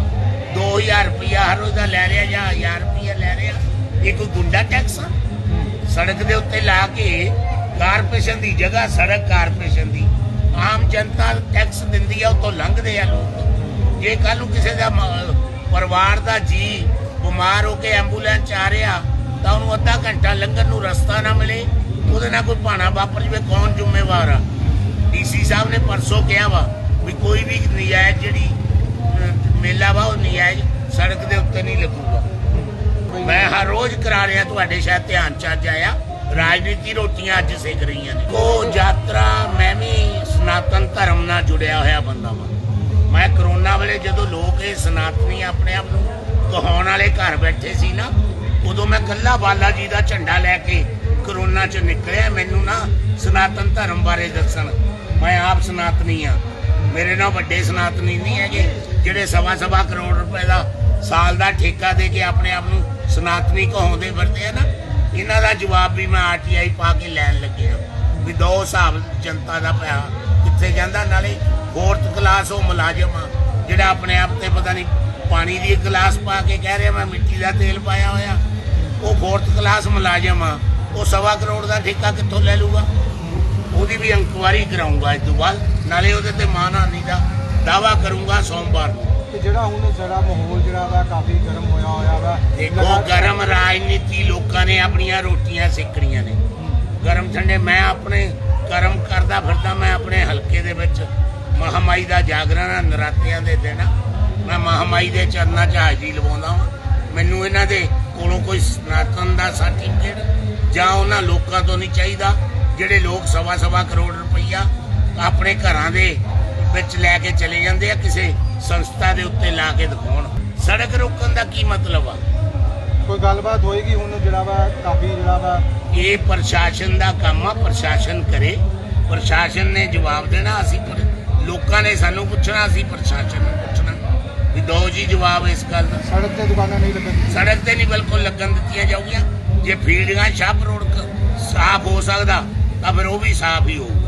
S11: 2000 ਰੁਪਈਆ ਹਰ ਰੋਜ਼ ਦਾ ਲੈ ਰਿਹਾ ਜਾਂ 1000 ਰੁਪਈਆ ਲੈ ਰਿਹਾ ਇਹ ਕੋਈ ਗੁੰਡਾ ਟੈਕਸ ਆ। ਸੜਕ ਦੇ ਉੱਤੇ ਲਾ ਕੇ ਕਾਰਪੋਰੇਸ਼ਨ ਦੀ ਜਗ੍ਹਾ, ਸੜਕ ਕਾਰਪੋਰੇਸ਼ਨ ਦੀ। ਆਮ ਜਨਤਾ ਟੈਕਸ ਦਿੰਦੀ ਆ, ਉਤੋਂ ਲੰਘਦੇ ਆ ਲੋਕ। ਜੇ ਕੱਲ ਨੂੰ ਕਿਸੇ ਦਾ ਪਰਿਵਾਰ ਦਾ ਜੀ ਬਿਮਾਰ ਹੋ ਕੇ ਐਂਬੂਲੈਂਸ ਆ ਰਿਹਾ, ਤਾਂ ਉਹਨੂੰ ਅੱਧਾ ਘੰਟਾ ਲੰਘਣ ਨੂੰ ਰਸਤਾ ਨਾ ਮਿਲੇ। ਉਹਦੇ ਨਾਲ ਕੋਈ ਭਾਣਾ ਵਾਪਰ ਜਵੇ, ਕੌਣ ਜ਼ਿੰਮੇਵਾਰ ਆ? ਡੀਸੀ ਸਾਹਿਬ ਨੇ ਪਰਸੋਂ ਕਿਹਾ ਵਾ ਵੀ ਕੋਈ ਵੀ ਨਜਾਇਜ਼ ਜਿਹੜੀ ਮੇਲਾ ਵਾ, ਉਹ ਨਜਾਇਜ਼ ਸੜਕ ਦੇ ਉੱਤੇ ਨਹੀਂ ਲੱਗੂਗਾ। ਮੈਂ ਹਰ ਰੋਜ਼ ਕਰਾ ਰਿਹਾ ਤੁਹਾਡੇ ਸ਼ਾਇਦ ਧਿਆਨ ਚ ਅੱਜ ਆਇਆ ਰਾਜਨੀਤੀ ਰੋਟੀਆਂ ਅੱਜ ਸੇਕ ਰਹੀਆਂ ਨੇ। ਉਹ ਯਾਤਰਾ, ਮੈਂ ਵੀ ਸਨਾਤਨ ਧਰਮ ਨਾਲ ਜੁੜਿਆ ਹੋਇਆ ਬੰਦਾ ਵਾਂ। ਮੈਂ ਕਰੋਨਾ ਵੇਲੇ ਜਦੋਂ ਲੋਕ ਇਹ ਸਨਾਤਨੀ ਆਪਣੇ ਆਪ ਨੂੰ ਕਹਾਉਣ ਵਾਲੇ ਘਰ ਬੈਠੇ ਸੀ ਨਾ, ਉਦੋਂ ਮੈਂ ਕੱਲਾ ਬਾਲਾ ਜੀ ਦਾ ਝੰਡਾ ਲੈ ਕੇ ਕਰੋਨਾ ਚ ਨਿਕਲਿਆ। ਮੈਨੂੰ ਨਾ ਸਨਾਤਨ ਧਰਮ ਬਾਰੇ ਦੱਸਣ। ਮੈਂ ਆਪ ਸਨਾਤਨੀ ਆ। ਮੇਰੇ ਨਾਲ ਵੱਡੇ ਸਨਾਤਨੀ ਨਹੀਂ ਹੈਗੇ, ਜਿਹੜੇ ਸਵਾ ਸਵਾ ਕਰੋੜ ਰੁਪਏ ਦਾ ਸਾਲ ਦਾ ਠੇਕਾ ਦੇ ਕੇ ਆਪਣੇ ਆਪ ਨੂੰ ਸਨਾਤਨੀ ਕਹਾਉਂਦੇ ਵਰਤੇ ਆ ਨਾ, ਇਹਨਾਂ ਦਾ ਜਵਾਬ ਵੀ ਮੈਂ ਆਰਟੀਆਈ ਪਾ ਕੇ ਲੈਣ ਲੱਗਿਆ ਵੀ ਦੋ ਹਿਸਾਬ ਜਨਤਾ ਦਾ ਪਿਆ, ਕਿੱਥੇ ਜਾਂਦਾ, ਨਾਲੇ ਫੋਰਥ ਕਲਾਸ ਉਹ ਮੁਲਾਜ਼ਮ ਆ, ਜਿਹੜਾ ਆਪਣੇ ਆਪ ਤੇ ਪਤਾ ਨਹੀਂ ਪਾਣੀ ਦੀ ਗਲਾਸ ਪਾ ਕੇ ਕਹਿ ਰਿਹਾ, ਮੈਂ ਮਿੱਟੀ ਦਾ ਤੇਲ ਪਾਇਆ ਹੋਇਆ। ਉਹ ਫੋਰਥ ਕਲਾਸ ਮੁਲਾਜ਼ਮ ਆ, ਉਹ ਸਵਾ ਕਰੋੜ ਦਾ ਠੇਕਾ ਕਿੱਥੋਂ ਲੈ ਲੂਗਾ ਉਹਦੀ ਵੀ ਇਨਕੁਆਰੀ ਕਰਾਉਂਗਾ ਇਸ ਤੋਂ ਬਾਅਦ। ਨਾਲੇ ਉਹਦੇ ਤੇ ਮਾਨਹਾਨੀ ਦਾ ਦਾਵਾ ਕਰੂੰਗਾ ਸੋਮਵਾਰ ਨੂੰ।
S5: ਤੇ ਜਿਹੜਾ ਹੁਣ ਸਾਡਾ ਮਾਹੌਲ ਜਿਹੜਾ ਵਾ ਕਾਫੀ ਗਰਮ ਹੋਇਆ ਹੋਇਆ ਵਾ।
S11: ਦੇਖੋ ਗਰਮ ਰਾਜਨੀਤੀ ਲੋਕਾਂ ਨੇ ਆਪਣੀਆਂ ਰੋਟੀਆਂ ਸੇਕਣੀਆਂ ਨੇ। ਗਰਮ ਠੰਡੇ ਮੈਂ ਆਪਣੇ ਕਰਮ ਕਰਦਾ ਫਿਰਦਾ ਮੈਂ ਆਪਣੇ ਹਲਕੇ ਦੇ ਵਿੱਚ ਮਹਾਮਾਈ ਦਾ ਜਾਗਰਣ ਨਰਾਤਿਆਂ ਦੇ ਦਿਨ। ਮੈਂ ਮਹਾਮਾਈ ਦੇ ਚਰਨਾਂ 'ਚ ਹਾਜ਼ਰੀ ਲਵਾਉਂਦਾ ਹਾਂ ਮੈਨੂੰ ਇਹਨਾਂ ਦੇ ਕੋਲੋਂ ਕੋਈ ਸਨਾਤਨ ਦਾ ਸਰਟੀਫਿਕੇਟ ਜਾਂ ਉਹਨਾਂ ਲੋਕਾਂ ਤੋਂ ਨਹੀਂ ਚਾਹੀਦਾ ਜਿਹੜੇ ਲੋਕ ਸਵਾ ਸਵਾ ਕਰੋੜ ਰੁਪਈਆ ਆਪਣੇ ਘਰਾਂ ਦੇ ਵਿੱਚ ਲੈ ਕੇ ਚਲੇ ਜਾਂਦੇ ਆ ਕਿਸੇ ਸੰਸਥਾ ਦੇ ਉੱਤੇ ਲਾ ਕੇ ਦਿਖਾਉਣ। ਸੜਕ ਰੋਕਣ ਦਾ ਕੀ ਮਤਲਬ ਆ?
S5: ਕੋਈ ਗੱਲਬਾਤ ਹੋਏਗੀ ਹੁਣ ਜਿਹੜਾ ਵਾ ਕਾਫੀ ਜਿਹੜਾ ਵਾ?
S11: ਇਹ ਪ੍ਰਸ਼ਾਸਨ ਦਾ ਕੰਮ ਆ ਪ੍ਰਸ਼ਾਸਨ ਕਰੇ। ਪ੍ਰਸ਼ਾਸਨ ਨੇ ਜਵਾਬ ਦੇਣਾ ਅਸੀਂ ਲੋਕਾਂ ਨੇ ਸਾਨੂੰ ਪੁੱਛਣਾ ਅਸੀਂ ਪ੍ਰਸ਼ਾਸਨ ਨੂੰ ਪੁੱਛਣਾ। ਵੀ ਦੋ ਜੀ ਜਵਾਬ ਇਸ ਗੱਲ ਦਾ।
S5: ਸੜਕ ਤੇ ਦੁਕਾਨਾਂ ਨਹੀਂ ਲੱਗਣ
S11: ਸੜਕ ਤੇ ਨਹੀਂ ਬਿਲਕੁਲ ਲੱਗਣ ਦਿੱਤੀਆਂ ਜਾਊਗੀਆਂ। ਜੇ ਫੀਲਡਾਂ ਸ਼ਾਪ ਰੋਡ ਸਾਫ਼ ਹੋ ਸਕਦਾ ਤਾਂ ਫਿਰ ਉਹ ਵੀ ਸਾਫ਼ ਹੀ ਹੋਊ।